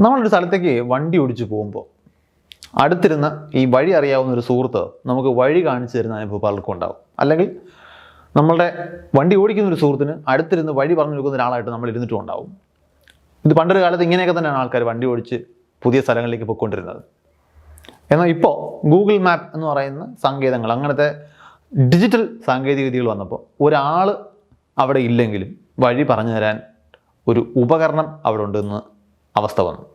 നമ്മളൊരു സ്ഥലത്തേക്ക് വണ്ടി ഓടിച്ച് പോകുമ്പോൾ അടുത്തിരുന്ന ഈ വഴി അറിയാവുന്ന ഒരു സുഹൃത്ത് നമുക്ക് വഴി കാണിച്ചു തരുന്ന അനുഭവം പലർക്കും ഉണ്ടാവും. അല്ലെങ്കിൽ നമ്മളുടെ വണ്ടി ഓടിക്കുന്ന ഒരു സുഹൃത്തിന് അടുത്തിരുന്ന് വഴി പറഞ്ഞു കൊടുക്കുന്ന ഒരാളായിട്ട് നമ്മൾ ഇരുന്നിട്ടും ഉണ്ടാവും. ഇത് പണ്ടൊരു കാലത്ത് ഇങ്ങനെയൊക്കെ തന്നെയാണ് ആൾക്കാർ വണ്ടി ഓടിച്ച് പുതിയ സ്ഥലങ്ങളിലേക്ക് പോയിക്കൊണ്ടിരുന്നത്. എന്നാൽ ഇപ്പോൾ ഗൂഗിൾ മാപ്പ് എന്ന് പറയുന്ന സങ്കേതങ്ങൾ അങ്ങനത്തെ ഡിജിറ്റൽ സാങ്കേതിക വിദ്യകൾ വന്നപ്പോൾ ഒരാൾ അവിടെ ഇല്ലെങ്കിലും വഴി പറഞ്ഞു തരാൻ ഒരു ഉപകരണം അവിടെ ഉണ്ടെന്ന് അവസ്ഥ വന്നു.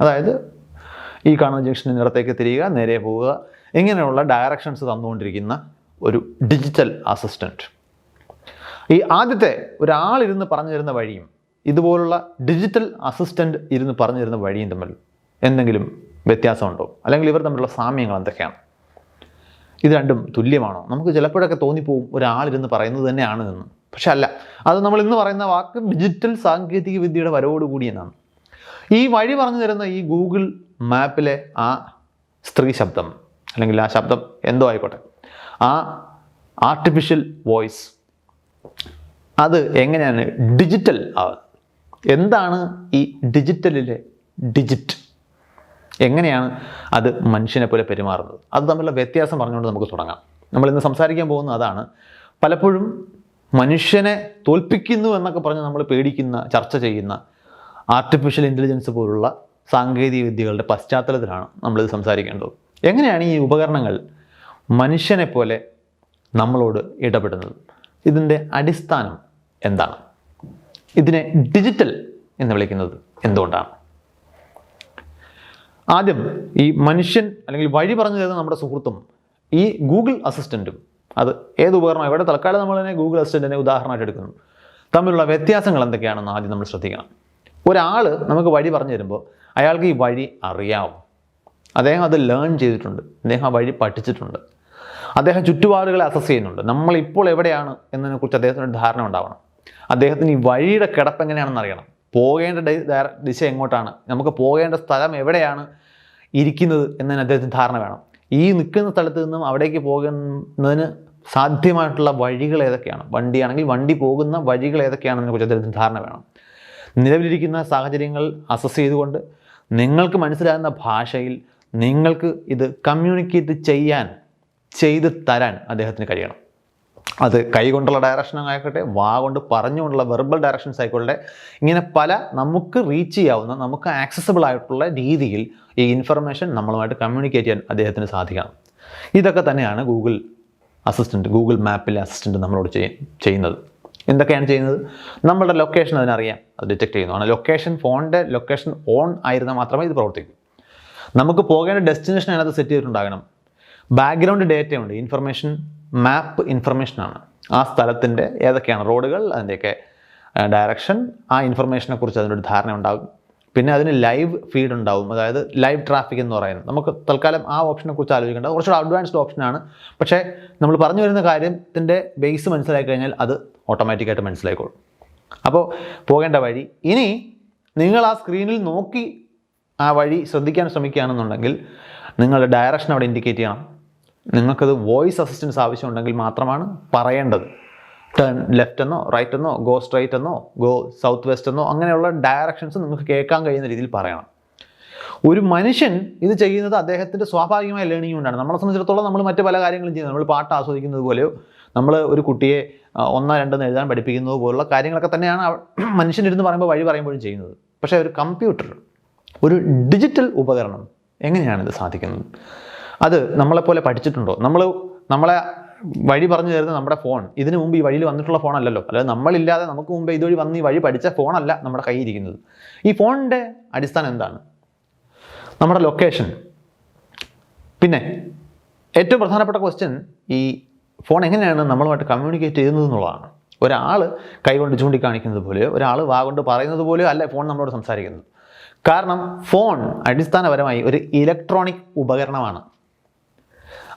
അതായത് ഈ കാണുന്ന ജംഗ്ഷനിൽ ഇടത്തേക്ക് തിരിയുക നേരെ പോവുക. ഇങ്ങനെയുള്ള ഡയറക്ഷൻസ് തന്നുകൊണ്ടിരിക്കുന്ന ഒരു ഡിജിറ്റൽ അസിസ്റ്റന്റ് ഈ ആദ്യത്തെ ഒരാളിരുന്ന് പറഞ്ഞു തരുന്ന വഴിയും ഇതുപോലുള്ള ഡിജിറ്റൽ അസിസ്റ്റന്റ് ഇരുന്ന് പറഞ്ഞു തരുന്ന വഴിയും തമ്മിൽ എന്തെങ്കിലും വ്യത്യാസമുണ്ടോ? അല്ലെങ്കിൽ ഇവർ തമ്മിലുള്ള സാമ്യങ്ങൾ എന്തൊക്കെയാണ്? ഇത് രണ്ടും തുല്യമാണോ? നമുക്ക് ചിലപ്പോഴൊക്കെ തോന്നിപ്പോവും ഒരാളിരുന്ന് പറയുന്നത് തന്നെയാണ് എന്ന് പക്ഷെ അല്ല അത് നമ്മൾ ഇന്ന് പറയുന്ന വാക്ക് ഡിജിറ്റൽ സാങ്കേതിക വിദ്യയുടെ വരവോടുകൂടി എന്നാണ്. ഈ വഴി പറഞ്ഞു തരുന്ന ഈ ഗൂഗിൾ മാപ്പിലെ ആ സ്ത്രീ ശബ്ദം അല്ലെങ്കിൽ ആ ശബ്ദം എന്തോ ആയിക്കോട്ടെ ആ ആർട്ടിഫിഷ്യൽ വോയിസ് അത് എങ്ങനെയാണ് ഡിജിറ്റൽ ആവുന്നത്? എന്താണ് ഈ ഡിജിറ്റലിലെ ഡിജിറ്റ് എങ്ങനെയാണ് അത് മനുഷ്യനെ പോലെ പെരുമാറുന്നത്? അത് തമ്മിലുള്ള വ്യത്യാസം പറഞ്ഞുകൊണ്ട് നമുക്ക് തുടങ്ങാം. നമ്മൾ ഇന്ന് സംസാരിക്കാൻ പോകുന്ന അതാണ് പലപ്പോഴും മനുഷ്യനെ തോൽപ്പിക്കുന്നു എന്നൊക്കെ പറഞ്ഞ് നമ്മൾ പേടിക്കുന്ന ചർച്ച ചെയ്യുന്ന ആർട്ടിഫിഷ്യൽ ഇന്റലിജൻസ് പോലുള്ള സാങ്കേതിക വിദ്യകളുടെ പശ്ചാത്തലത്തിലാണ് നമ്മളിത് സംസാരിക്കേണ്ടത്. എങ്ങനെയാണ് ഈ ഉപകരണങ്ങൾ മനുഷ്യനെ പോലെ നമ്മളോട് ഇടപെടുന്നത്? ഇതിന്റെ അടിസ്ഥാനം എന്താണ്? ഇതിനെ ഡിജിറ്റൽ എന്ന് വിളിക്കുന്നത് എന്തുകൊണ്ടാണ്? ആദ്യം ഈ മനുഷ്യൻ അല്ലെങ്കിൽ വഴി പറഞ്ഞു തരുന്ന നമ്മുടെ സുഹൃത്തും ഈ ഗൂഗിൾ അസിസ്റ്റന്റും അത് ഏത് ഉപകരണം ഇവിടെ തൽക്കാലം നമ്മൾ തന്നെ ഗൂഗിൾ അസിസ്റ്റന്റിനെ ഉദാഹരണമായിട്ട് എടുക്കുന്നു. തമ്മിലുള്ള വ്യത്യാസങ്ങൾ എന്തൊക്കെയാണെന്ന് ആദ്യം നമ്മൾ ശ്രദ്ധിക്കണം. ഒരാൾ നമുക്ക് വഴി പറഞ്ഞു തരുമ്പോൾ അയാൾക്ക് ഈ വഴി അറിയാവും. അദ്ദേഹം അത് ലേൺ ചെയ്തിട്ടുണ്ട്. അദ്ദേഹം ആ വഴി പഠിച്ചിട്ടുണ്ട്. അദ്ദേഹം ചുറ്റുപാടുകളെ അസസ് ചെയ്യുന്നുണ്ട്. നമ്മളിപ്പോൾ എവിടെയാണ് എന്നതിനെക്കുറിച്ച് അദ്ദേഹത്തിന് ധാരണ ഉണ്ടാവണം. അദ്ദേഹത്തിന് ഈ വഴിയുടെ കിടപ്പ് എങ്ങനെയാണെന്ന് അറിയണം. പോകേണ്ട ദിശ എങ്ങോട്ടാണ്? നമുക്ക് പോകേണ്ട സ്ഥലം എവിടെയാണ് ഇരിക്കുന്നത് എന്നതിന് അദ്ദേഹത്തിന് ധാരണ വേണം. ഈ നിൽക്കുന്ന സ്ഥലത്ത് നിന്നും അവിടേക്ക് പോകുന്നതിന് സാധ്യമായിട്ടുള്ള വഴികൾ ഏതൊക്കെയാണ്? വണ്ടിയാണെങ്കിൽ വണ്ടി പോകുന്ന വഴികൾ ഏതൊക്കെയാണെന്നതിനെ കുറിച്ച് അദ്ദേഹത്തിന് ധാരണ വേണം. നിലവിലിരിക്കുന്ന സാഹചര്യങ്ങൾ അസസ് ചെയ്തുകൊണ്ട് നിങ്ങൾക്ക് മനസ്സിലാകുന്ന ഭാഷയിൽ നിങ്ങൾക്ക് ഇത് കമ്മ്യൂണിക്കേറ്റ് ചെയ്യാൻ ചെയ്ത് തരാൻ അദ്ദേഹത്തിന് കഴിയണം. അത് കൈകൊണ്ടുള്ള ഡയറക്ഷൻ ആയിക്കോട്ടെ വാ കൊണ്ട് പറഞ്ഞുകൊണ്ടുള്ള വെർബൽ ഡയറക്ഷൻസ് ആയിക്കോട്ടെ ഇങ്ങനെ പല നമുക്ക് റീച്ച് ചെയ്യാവുന്ന നമുക്ക് ആക്സസിബിൾ ആയിട്ടുള്ള രീതിയിൽ ഈ ഇൻഫർമേഷൻ നമ്മളുമായിട്ട് കമ്മ്യൂണിക്കേറ്റ് ചെയ്യാൻ അദ്ദേഹത്തിന് സാധിക്കണം. ഇതൊക്കെ തന്നെയാണ് ഗൂഗിൾ അസിസ്റ്റന്റ് ഗൂഗിൾ മാപ്പിലെ അസിസ്റ്റന്റ് നമ്മളോട് ചെയ്യുന്നത്. എന്തൊക്കെയാണ് ചെയ്യുന്നത്? നമ്മളുടെ ലൊക്കേഷൻ അതിനറിയാം. അത് ഡിറ്റക്ട് ചെയ്യുന്നു ആണ് ലൊക്കേഷൻ ഫോണിന്റെ ലൊക്കേഷൻ ഓൺ ആയിരുന്നാൽ മാത്രമേ ഇത് പ്രവർത്തിക്കൂ. നമുക്ക് പോകേണ്ട ഡെസ്റ്റിനേഷൻ അതിനകത്ത് സെറ്റ് ചെയ്തിട്ടുണ്ടാകണം. ബാക്ക്ഗ്രൗണ്ട് ഡേറ്റ ഉണ്ട്. ഇൻഫർമേഷൻ മാപ്പ് ഇൻഫർമേഷനാണ് ആ സ്ഥലത്തിന്റെ ഏതൊക്കെയാണ് റോഡുകൾ അതിന്റെയൊക്കെ ഡയറക്ഷൻ ആ ഇൻഫർമേഷനെക്കുറിച്ച് അതിനൊരു ധാരണ ഉണ്ടാകും പിന്നെ അതിന് ലൈവ് ഫീഡ് ഉണ്ടാവും. അതായത് ലൈവ് ട്രാഫിക് എന്ന് പറയുന്നത്. നമുക്ക് തൽക്കാലം ആ ഓപ്ഷനെ കുറിച്ച് ആലോചിക്കേണ്ട. കുറച്ചുകൂടെ അഡ്വാൻസ്ഡ് ഓപ്ഷനാണ് പക്ഷേ നമ്മൾ പറഞ്ഞു വരുന്ന കാര്യത്തിന്റെ ബേസ് മനസ്സിലാക്കി കഴിഞ്ഞാൽ അത് ഓട്ടോമാറ്റിക്കായിട്ട് മനസ്സിലായിക്കോളും. അപ്പോൾ പോകേണ്ട വഴി ഇനി നിങ്ങൾ ആ സ്ക്രീനിൽ നോക്കി ആ വഴി ശ്രദ്ധിക്കാൻ ശ്രമിക്കുകയാണെന്നുണ്ടെങ്കിൽ നിങ്ങളുടെ ഡയറക്ഷൻ അവിടെ ഇൻഡിക്കേറ്റ് ചെയ്യണം. നിങ്ങൾക്കത് വോയിസ് അസിസ്റ്റൻസ് ആവശ്യമുണ്ടെങ്കിൽ മാത്രമാണ് പറയേണ്ടത്. ടേൺ ലെഫ്റ്റ് എന്നോ റൈറ്റ് എന്നോ ഗോ സ്ട്രൈറ്റ് എന്നോ ഗോ സൗത്ത് വെസ്റ്റ് എന്നോ അങ്ങനെയുള്ള ഡയറക്ഷൻസ് നിങ്ങൾക്ക് കേൾക്കാൻ കഴിയുന്ന രീതിയിൽ പറയണം. ഒരു മനുഷ്യൻ ഇത് ചെയ്യുന്നത് അദ്ദേഹത്തിന്റെ സ്വാഭാവികമായ ലേണിംഗ് കൊണ്ടാണ്. നമ്മളെ സംബന്ധിച്ചിടത്തോളം നമ്മൾ മറ്റു പല കാര്യങ്ങളും ചെയ്യുന്നത് നമ്മൾ പാട്ട് ആസ്വദിക്കുന്നത് പോലെയോ നമ്മൾ ഒരു കുട്ടിയെ ഒന്നോ രണ്ടെന്ന് എഴുതാൻ പഠിപ്പിക്കുന്നത് പോലുള്ള കാര്യങ്ങളൊക്കെ തന്നെയാണ് മനുഷ്യനിരുന്ന് പറയുമ്പോൾ വഴി പറയുമ്പോഴും ചെയ്യുന്നത്. പക്ഷേ ഒരു കമ്പ്യൂട്ടർ ഒരു ഡിജിറ്റൽ ഉപകരണം എങ്ങനെയാണ് ഇത് സാധിക്കുന്നത്? അത് നമ്മളെപ്പോലെ പഠിച്ചിട്ടുണ്ടോ? നമ്മൾ നമ്മളെ വഴി പറഞ്ഞു തരുന്നത് നമ്മുടെ ഫോൺ. ഇതിനു മുമ്പ് ഈ വഴിയിൽ വന്നിട്ടുള്ള ഫോണല്ലല്ലോ. അല്ലാതെ നമ്മളില്ലാതെ നമുക്ക് മുമ്പ് ഇതുവഴി വന്ന് ഈ വഴി പഠിച്ച ഫോണല്ല നമ്മുടെ കയ്യിൽ ഇരിക്കുന്നത്. ഈ ഫോണിന്റെ അടിസ്ഥാനം എന്താണ്? നമ്മുടെ ലൊക്കേഷൻ പിന്നെ ഏറ്റവും പ്രധാനപ്പെട്ട ക്വസ്റ്റ്യൻ ഈ ഫോൺ എങ്ങനെയാണ് നമ്മളുമായിട്ട് കമ്മ്യൂണിക്കേറ്റ് ചെയ്യുന്നത് എന്നുള്ളതാണ്. ഒരാൾ കൈകൊണ്ട് ചൂണ്ടിക്കാണിക്കുന്നത് പോലെയോ ഒരാൾ വാ കൊണ്ട് പറയുന്നത് പോലെയോ അല്ല ഫോൺ നമ്മളോട് സംസാരിക്കുന്നത്. കാരണം ഫോൺ അടിസ്ഥാനപരമായി ഒരു ഇലക്ട്രോണിക് ഉപകരണമാണ്.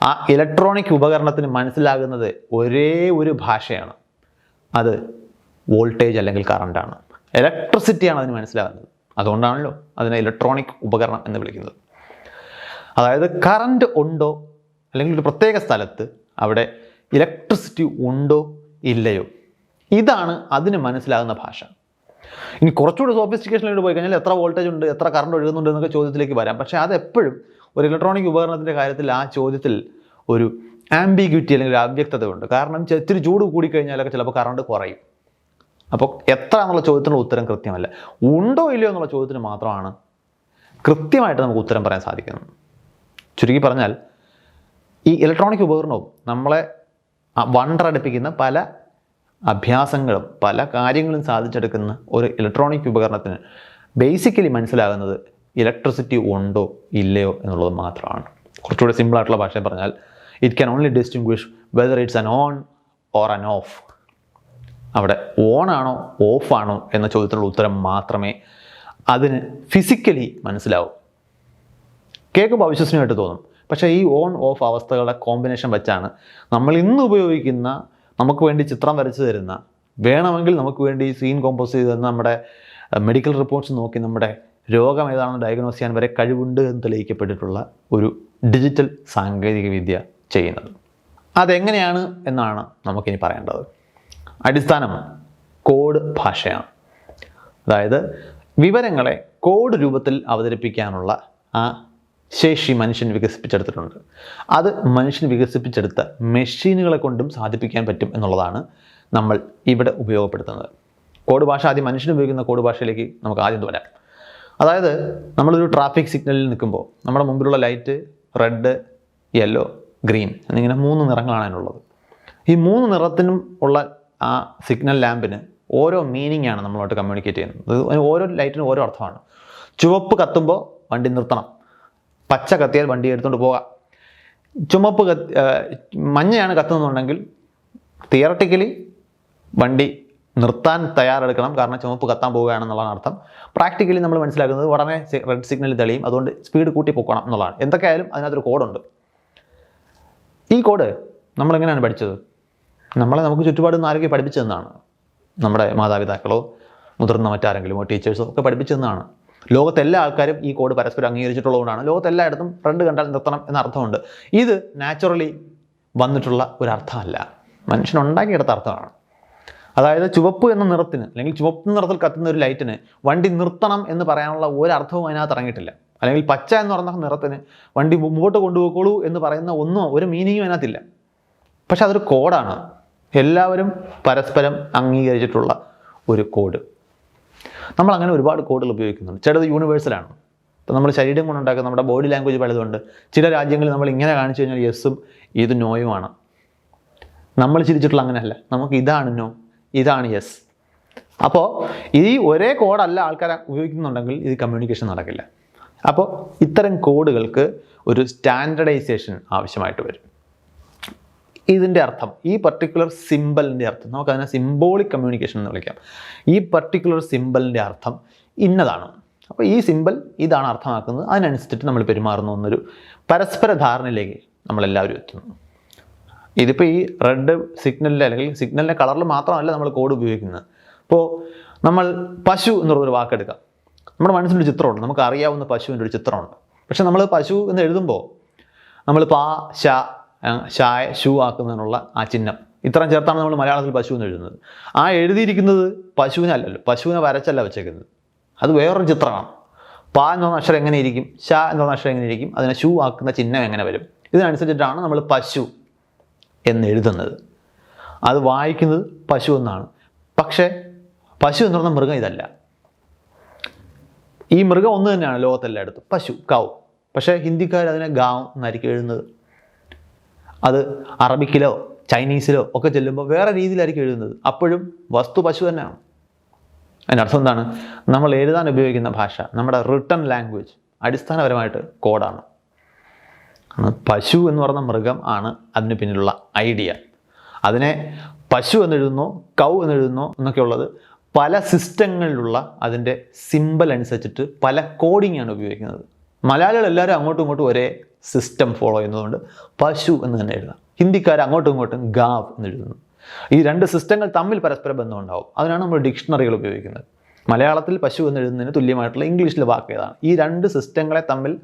ആ ഇലക്ട്രോണിക് ഉപകരണത്തിന് മനസ്സിലാകുന്നത് ഒരേ ഒരു ഭാഷയാണ്. അത് വോൾട്ടേജ് അല്ലെങ്കിൽ കറണ്ടാണ് ഇലക്ട്രിസിറ്റിയാണ് അതിന് മനസ്സിലാകുന്നത്. അതുകൊണ്ടാണല്ലോ അതിനെ ഇലക്ട്രോണിക് ഉപകരണം എന്ന് വിളിക്കുന്നത്. അതായത് കറണ്ട് ഉണ്ടോ അല്ലെങ്കിൽ ഒരു പ്രത്യേക സ്ഥലത്ത് അവിടെ ഇലക്ട്രിസിറ്റി ഉണ്ടോ ഇല്ലയോ? ഇതാണ് അതിന് മനസ്സിലാകുന്ന ഭാഷ. ഇനി കുറച്ചുകൂടി സോഫിസ്റ്റിക്കേഷനിലോട്ട് പോയി കഴിഞ്ഞാൽ എത്ര വോൾട്ടേജ് ഉണ്ട് എത്ര കറണ്ട് ഒഴുകുന്നുണ്ട് എന്നൊക്കെ ചോദ്യത്തിലേക്ക് വരാം. പക്ഷേ അത് എപ്പോഴും ഒരു ഇലക്ട്രോണിക് ഉപകരണത്തിന്റെ കാര്യത്തിൽ ആ ചോദ്യത്തിൽ ഒരു ആംബിഗ്യൂറ്റി അല്ലെങ്കിൽ അവ്യക്തത ഉണ്ട് കാരണം ഇത്തിരി ചൂട് കൂടിക്കഴിഞ്ഞാലൊക്കെ ചിലപ്പോൾ കറണ്ട് കുറയും. അപ്പോൾ എത്ര എന്നുള്ള ചോദ്യത്തിനുള്ള ഉത്തരം കൃത്യമല്ല. ഉണ്ടോ ഇല്ലയോ എന്നുള്ള ചോദ്യത്തിന് മാത്രമാണ് കൃത്യമായിട്ട് നമുക്ക് ഉത്തരം പറയാൻ സാധിക്കുന്നത്. ചുരുക്കി പറഞ്ഞാൽ ഈ ഇലക്ട്രോണിക് ഉപകരണവും നമ്മളെ വണ്ടറടിപ്പിക്കുന്ന പല അഭ്യാസങ്ങളും പല കാര്യങ്ങളും സാധിച്ചെടുക്കുന്ന ഒരു ഇലക്ട്രോണിക് ഉപകരണത്തിന് ബേസിക്കലി മനസ്സിലാകുന്നത് ഇലക്ട്രിസിറ്റി ഉണ്ടോ ഇല്ലയോ എന്നുള്ളത് മാത്രമാണ്. കുറച്ചുകൂടി സിമ്പിളായിട്ടുള്ള ഭാഷയിൽ പറഞ്ഞാൽ it can only distinguish whether it's an on or an off അവിടെ ഓൺ ആണോ ഓഫ് ആണോ എന്ന ചോദ്യത്തിനുള്ള ഉത്തരം മാത്രമേ അതിന് ഫിസിക്കലി മനസ്സിലാവൂ. കേൾക്കുമ്പോൾ അവിശ്വസനീയമായിട്ട് തോന്നും. പക്ഷേ ഈ ഓൺ ഓഫ് അവസ്ഥകളുടെ കോമ്പിനേഷൻ വെച്ചാണ് നമ്മൾ ഇന്ന് ഉപയോഗിക്കുന്ന നമുക്ക് വേണ്ടി ചിത്രം വരച്ചു തരുന്ന വേണമെങ്കിൽ നമുക്ക് വേണ്ടി സീൻ കോമ്പോസ് ചെയ്ത് തരുന്ന നമ്മുടെ മെഡിക്കൽ റിപ്പോർട്ട്സ് നോക്കി നമ്മുടെ രോഗം ഏതാണെന്ന് ഡയഗ്നോസ് ചെയ്യാൻ വരെ കഴിവുണ്ട് എന്ന് തെളിയിക്കപ്പെട്ടിട്ടുള്ള ഒരു ഡിജിറ്റൽ സാങ്കേതിക വിദ്യ ചെയ്യുന്നത്. അതെങ്ങനെയാണ് എന്നാണ് നമുക്കിനി പറയേണ്ടത്. അടിസ്ഥാനം കോഡ് ഭാഷയാണ്. അതായത് വിവരങ്ങളെ കോഡ് രൂപത്തിൽ അവതരിപ്പിക്കാനുള്ള ആ ശേഷി മനുഷ്യൻ വികസിപ്പിച്ചെടുത്തിട്ടുണ്ട്. അത് മനുഷ്യൻ വികസിപ്പിച്ചെടുത്ത മെഷീനുകളെ കൊണ്ടും സാധിപ്പിക്കാൻ പറ്റും എന്നുള്ളതാണ് നമ്മൾ ഇവിടെ ഉപയോഗപ്പെടുത്തുന്നത്. കോഡ് ഭാഷ ആദ്യം മനുഷ്യൻ ഉപയോഗിക്കുന്ന കോഡ് ഭാഷയിലേക്ക് നമുക്ക് ആദ്യം വരാം. അതായത് നമ്മളൊരു ട്രാഫിക് സിഗ്നലിൽ നിൽക്കുമ്പോൾ നമ്മുടെ മുമ്പിലുള്ള ലൈറ്റ് റെഡ് യെല്ലോ ഗ്രീൻ എന്നിങ്ങനെ മൂന്ന് നിറങ്ങളാണ് അതിനുള്ളത്. ഈ മൂന്ന് നിറത്തിനും ഉള്ള ആ സിഗ്നൽ ലാമ്പിന് ഓരോ മീനിങ് ആണ് നമ്മളോട്ട് കമ്മ്യൂണിക്കേറ്റ് ചെയ്യുന്നത്. ഓരോ ലൈറ്റിനും ഓരോ അർത്ഥമാണ്. ചുവപ്പ് കത്തുമ്പോൾ വണ്ടി നിർത്തണം. പച്ച കത്തിയാൽ വണ്ടി എടുത്തുകൊണ്ട് പോകാം. ചുമപ്പ് കത്തി മഞ്ഞയാണ് കത്തുന്നുണ്ടെങ്കിൽ തിയറട്ടിക്കലി വണ്ടി നിർത്താൻ തയ്യാറെടുക്കണം. കാരണം ചുമപ്പ് കത്താൻ പോവുകയാണെന്നുള്ളതാണ് അർത്ഥം. പ്രാക്ടിക്കലി നമ്മൾ മനസ്സിലാക്കുന്നത് ഉടനെ റെഡ് സിഗ്നൽ തെളിയും. അതുകൊണ്ട് സ്പീഡ് കൂട്ടി പൊക്കണം എന്നുള്ളതാണ്. എന്തൊക്കെയായാലും അതിനകത്തൊരു കോഡുണ്ട്. ഈ കോഡ് നമ്മളെങ്ങനെയാണ് പഠിച്ചത്? നമ്മളെ നമുക്ക് ചുറ്റുപാട് നിന്ന് ആരൊക്കെ പഠിപ്പിച്ചതെന്നാണ്. നമ്മുടെ മാതാപിതാക്കളോ മുതിർന്ന മറ്റാരെങ്കിലുമോ ടീച്ചേഴ്സോ ഒക്കെ പഠിപ്പിച്ചു തന്നാണ് ലോകത്തെല്ലാ ആൾക്കാരും ഈ കോഡ് പരസ്പരം അംഗീകരിച്ചിട്ടുള്ളതുകൊണ്ടാണ്. ലോകത്തെല്ലായിടത്തും ഫ്രണ്ട് കണ്ടാൽ നിർത്തണം എന്നർത്ഥമുണ്ട് ഇത് നാച്ചുറലി വന്നിട്ടുള്ള ഒരു അർത്ഥമല്ല മനുഷ്യൻ ഉണ്ടാക്കിയെടുത്ത അർത്ഥമാണ്. അതായത് ചുവപ്പ് എന്ന നിറത്തിന് അല്ലെങ്കിൽ ചുവപ്പ് നിറത്തിൽ കത്തുന്ന ഒരു ലൈറ്റിന് വണ്ടി നിർത്തണം എന്ന് പറയാനുള്ള ഒരർത്ഥവും അതിനകത്ത് ഇറങ്ങിയിട്ടില്ല. അല്ലെങ്കിൽ പച്ച എന്ന് പറഞ്ഞ നിറത്തിന് വണ്ടി മുമ്പോട്ട് കൊണ്ടുപോയിക്കോളൂ എന്ന് പറയുന്ന ഒന്നോ ഒരു മീനിങ്ങും അതിനകത്തില്ല. പക്ഷെ അതൊരു കോഡാണ്. എല്ലാവരും പരസ്പരം അംഗീകരിച്ചിട്ടുള്ള ഒരു കോഡ്. നമ്മൾ അങ്ങനെ ഒരുപാട് കോഡുകൾ ഉപയോഗിക്കുന്നുണ്ട്. ചിലത് യൂണിവേഴ്സലാണ് ഇപ്പോൾ നമ്മൾ ശരീരം കൊണ്ടുണ്ടാക്കുന്ന നമ്മുടെ ബോഡി ലാംഗ്വേജ് പലതുണ്ട്. ചില രാജ്യങ്ങളിൽ നമ്മൾ ഇങ്ങനെ കാണിച്ചു കഴിഞ്ഞാൽ യെസ്സും ഇത് നോയുമാണ് നമ്മൾ ചിരിച്ചിട്ടുള്ള അങ്ങനെയല്ല. നമുക്ക് ഇതാണ് നോ ഇതാണ് യെസ് അപ്പോൾ ഈ ഒരേ കോഡല്ല ആൾക്കാർ ഉപയോഗിക്കുന്നുണ്ടെങ്കിൽ ഇത് കമ്മ്യൂണിക്കേഷൻ നടക്കില്ല. അപ്പോൾ ഇത്തരം കോഡുകൾക്ക് ഒരു സ്റ്റാൻഡർഡൈസേഷൻ ആവശ്യമായിട്ട് വരും. ഇതിന്റെ അർത്ഥം ഈ പർട്ടിക്കുലർ സിമ്പലിന്റെ അർത്ഥം നമുക്കതിനെ സിംബോളിക് കമ്മ്യൂണിക്കേഷൻ എന്ന് വിളിക്കാം. ഈ പർട്ടിക്കുലർ സിമ്പലിന്റെ അർത്ഥം ഇന്നതാണ്. അപ്പോൾ ഈ സിമ്പൽ ഇതാണ് അർത്ഥമാക്കുന്നത്. അതിനനുസരിച്ചിട്ട് നമ്മൾ പെരുമാറുന്നു എന്നൊരു പരസ്പര ധാരണയിലേക്ക് നമ്മളെല്ലാവരും എത്തുന്നു. ഇതിപ്പോൾ ഈ റെഡ് സിഗ്നലിൽ അല്ലെങ്കിൽ സിഗ്നലിന്റെ കളറിൽ മാത്രമല്ല നമ്മൾ കോഡ് ഉപയോഗിക്കുന്നത്. അപ്പോൾ നമ്മൾ പശു എന്നുള്ളൊരു വാക്കെടുക്കാം. നമ്മുടെ മനസ്സിലൊരു ചിത്രമുണ്ട്. നമുക്ക് അറിയാവുന്ന പശുവിന്റെ ഒരു ചിത്രമുണ്ട്. പക്ഷെ നമ്മൾ പശു എന്ന് എഴുതുമ്പോൾ നമ്മൾ പാ ശ ഷായ ഷൂ ആക്കുന്നതിനുള്ള ആ ചിഹ്നം. ഇത്രയും ചേർത്താണ് നമ്മൾ മലയാളത്തിൽ പശു എന്ന് എഴുതുന്നത്. ആ എഴുതിയിരിക്കുന്നത് പശുവിനല്ലല്ലോ പശുവിനെ വരച്ചല്ല വെച്ചേക്കുന്നത്. അത് വേറൊരു ചിത്രമാണ്. പാ എന്ന് പറഞ്ഞ അക്ഷരം എങ്ങനെ ഇരിക്കും? ഷ എന്ന് പറഞ്ഞ അക്ഷരം എങ്ങനെ ഇരിക്കും? അതിനെ ഷൂ ആക്കുന്ന ചിഹ്നം എങ്ങനെ വരും? ഇതിനനുസരിച്ചിട്ടാണ് നമ്മൾ പശു എന്ന് എഴുതുന്നത്. അത് വായിക്കുന്നത് പശു എന്നാണ്. പക്ഷേ പശു എന്ന് പറഞ്ഞ മൃഗം ഇതല്ല. ഈ മൃഗം ഒന്ന് തന്നെയാണ് ലോകത്തെല്ലായിടത്തും. പശു കൗ. പക്ഷേ ഹിന്ദിക്കാർ അതിനെ ഗാവ് എന്നായിരിക്കും എഴുതുന്നത്. അത് അറബിക്കിലോ ചൈനീസിലോ ഒക്കെ ചെല്ലുമ്പോൾ വേറെ രീതിയിലായിരിക്കും എഴുതുന്നത്. അപ്പോഴും വസ്തു പശു തന്നെയാണ്. അതിന്റെ അർത്ഥം എന്താണ്? നമ്മൾ എഴുതാൻ ഉപയോഗിക്കുന്ന ഭാഷ നമ്മുടെ റിട്ടൺ ലാംഗ്വേജ് അടിസ്ഥാനപരമായിട്ട് കോഡാണ് പശു എന്ന് പറഞ്ഞ മൃഗം ആണ് അതിന് പിന്നിലുള്ള ഐഡിയ അതിനെ പശു എന്നെഴുതുന്നോ കൗ എന്നെഴുതുന്നോ എന്നൊക്കെ ഉള്ളത് പല സിസ്റ്റങ്ങളിലുള്ള അതിന്റെ സിമ്പൽ അനുസരിച്ചിട്ട് പല കോഡിംഗ് ആണ് ഉപയോഗിക്കുന്നത്. മലയാളികൾ എല്ലാവരും അങ്ങോട്ടും ഇങ്ങോട്ടും ഒരേ സിസ്റ്റം ഫോളോ ചെയ്യുന്നതുകൊണ്ട് പശു എന്ന് തന്നെ എഴുതാം. ഹിന്ദിക്കാർ അങ്ങോട്ടും ഇങ്ങോട്ടും ഗാവ് എന്ന് എഴുതുന്നു. ഈ രണ്ട് സിസ്റ്റങ്ങൾ തമ്മിൽ പരസ്പര ബന്ധമുണ്ടാവും. അതിനാണ് നമ്മൾ ഡിക്ഷണറികൾ ഉപയോഗിക്കുന്നത്. മലയാളത്തിൽ പശു എന്ന് എഴുതുന്നതിന് തുല്യമായിട്ടുള്ള ഇംഗ്ലീഷിലെ വാക്ക് ഏതാണ്? ഈ രണ്ട് സിസ്റ്റങ്ങളെ തമ്മിൽ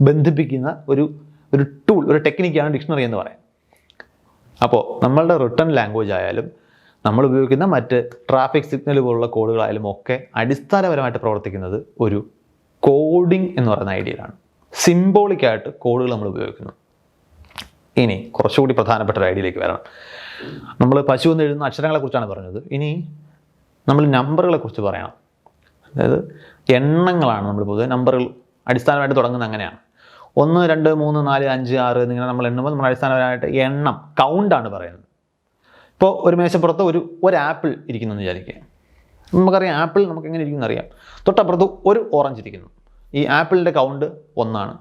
ബന്ധിപ്പിക്കുന്ന ഒരു ഒരു ടൂൾ ഒരു ടെക്നിക്കാണ് ഡിക്ഷണറി എന്ന് പറയാം. അപ്പോൾ നമ്മളുടെ റിട്ടൺ ലാംഗ്വേജ് ആയാലും നമ്മൾ ഉപയോഗിക്കുന്ന മറ്റ് ട്രാഫിക് സിഗ്നൽ പോലുള്ള കോഡുകളായാലും ഒക്കെ അടിസ്ഥാനപരമായിട്ട് പ്രവർത്തിക്കുന്നത് ഒരു കോഡിംഗ് എന്ന് പറയുന്ന ഐഡിയയിലാണ് സിംബോളിക്കായിട്ട് കോഡുകൾ നമ്മൾ ഉപയോഗിക്കുന്നു. ഇനി കുറച്ചുകൂടി പ്രധാനപ്പെട്ട ഒരു ഐഡിയയിലേക്ക് വരണം നമ്മൾ പശു എന്ന് എഴുതുന്ന അക്ഷരങ്ങളെക്കുറിച്ചാണ് പറഞ്ഞത്. ഇനി നമ്മൾ നമ്പറുകളെ കുറിച്ച് പറയണം അതായത് എണ്ണങ്ങളാണ് നമ്മൾ പൊതുവെ നമ്പറുകൾ അടിസ്ഥാനമായിട്ട് തുടങ്ങുന്നത് അങ്ങനെയാണ്. ഒന്ന് രണ്ട് മൂന്ന് നാല് അഞ്ച് ആറ് എന്നിങ്ങനെ നമ്മൾ എണ്ണുമ്പോൾ നമ്മൾ അടിസ്ഥാനപരമായിട്ട് എണ്ണം കൗണ്ടാണ് പറയുന്നത്. ഇപ്പോൾ ഒരു മേശപ്പുറത്ത് ഒരു ഒരു ആപ്പിൾ ഇരിക്കുന്നു എന്ന് വിചാരിക്കുക. നമുക്കറിയാം ആപ്പിൾ നമുക്ക് എങ്ങനെ ഇരിക്കുന്നു അറിയാം. തൊട്ടപ്പുറത്ത് ഒരു ഓറഞ്ച് ഇരിക്കുന്നു. ഈ ആപ്പിളിന്റെ കൗണ്ട് ഒന്നാണ്.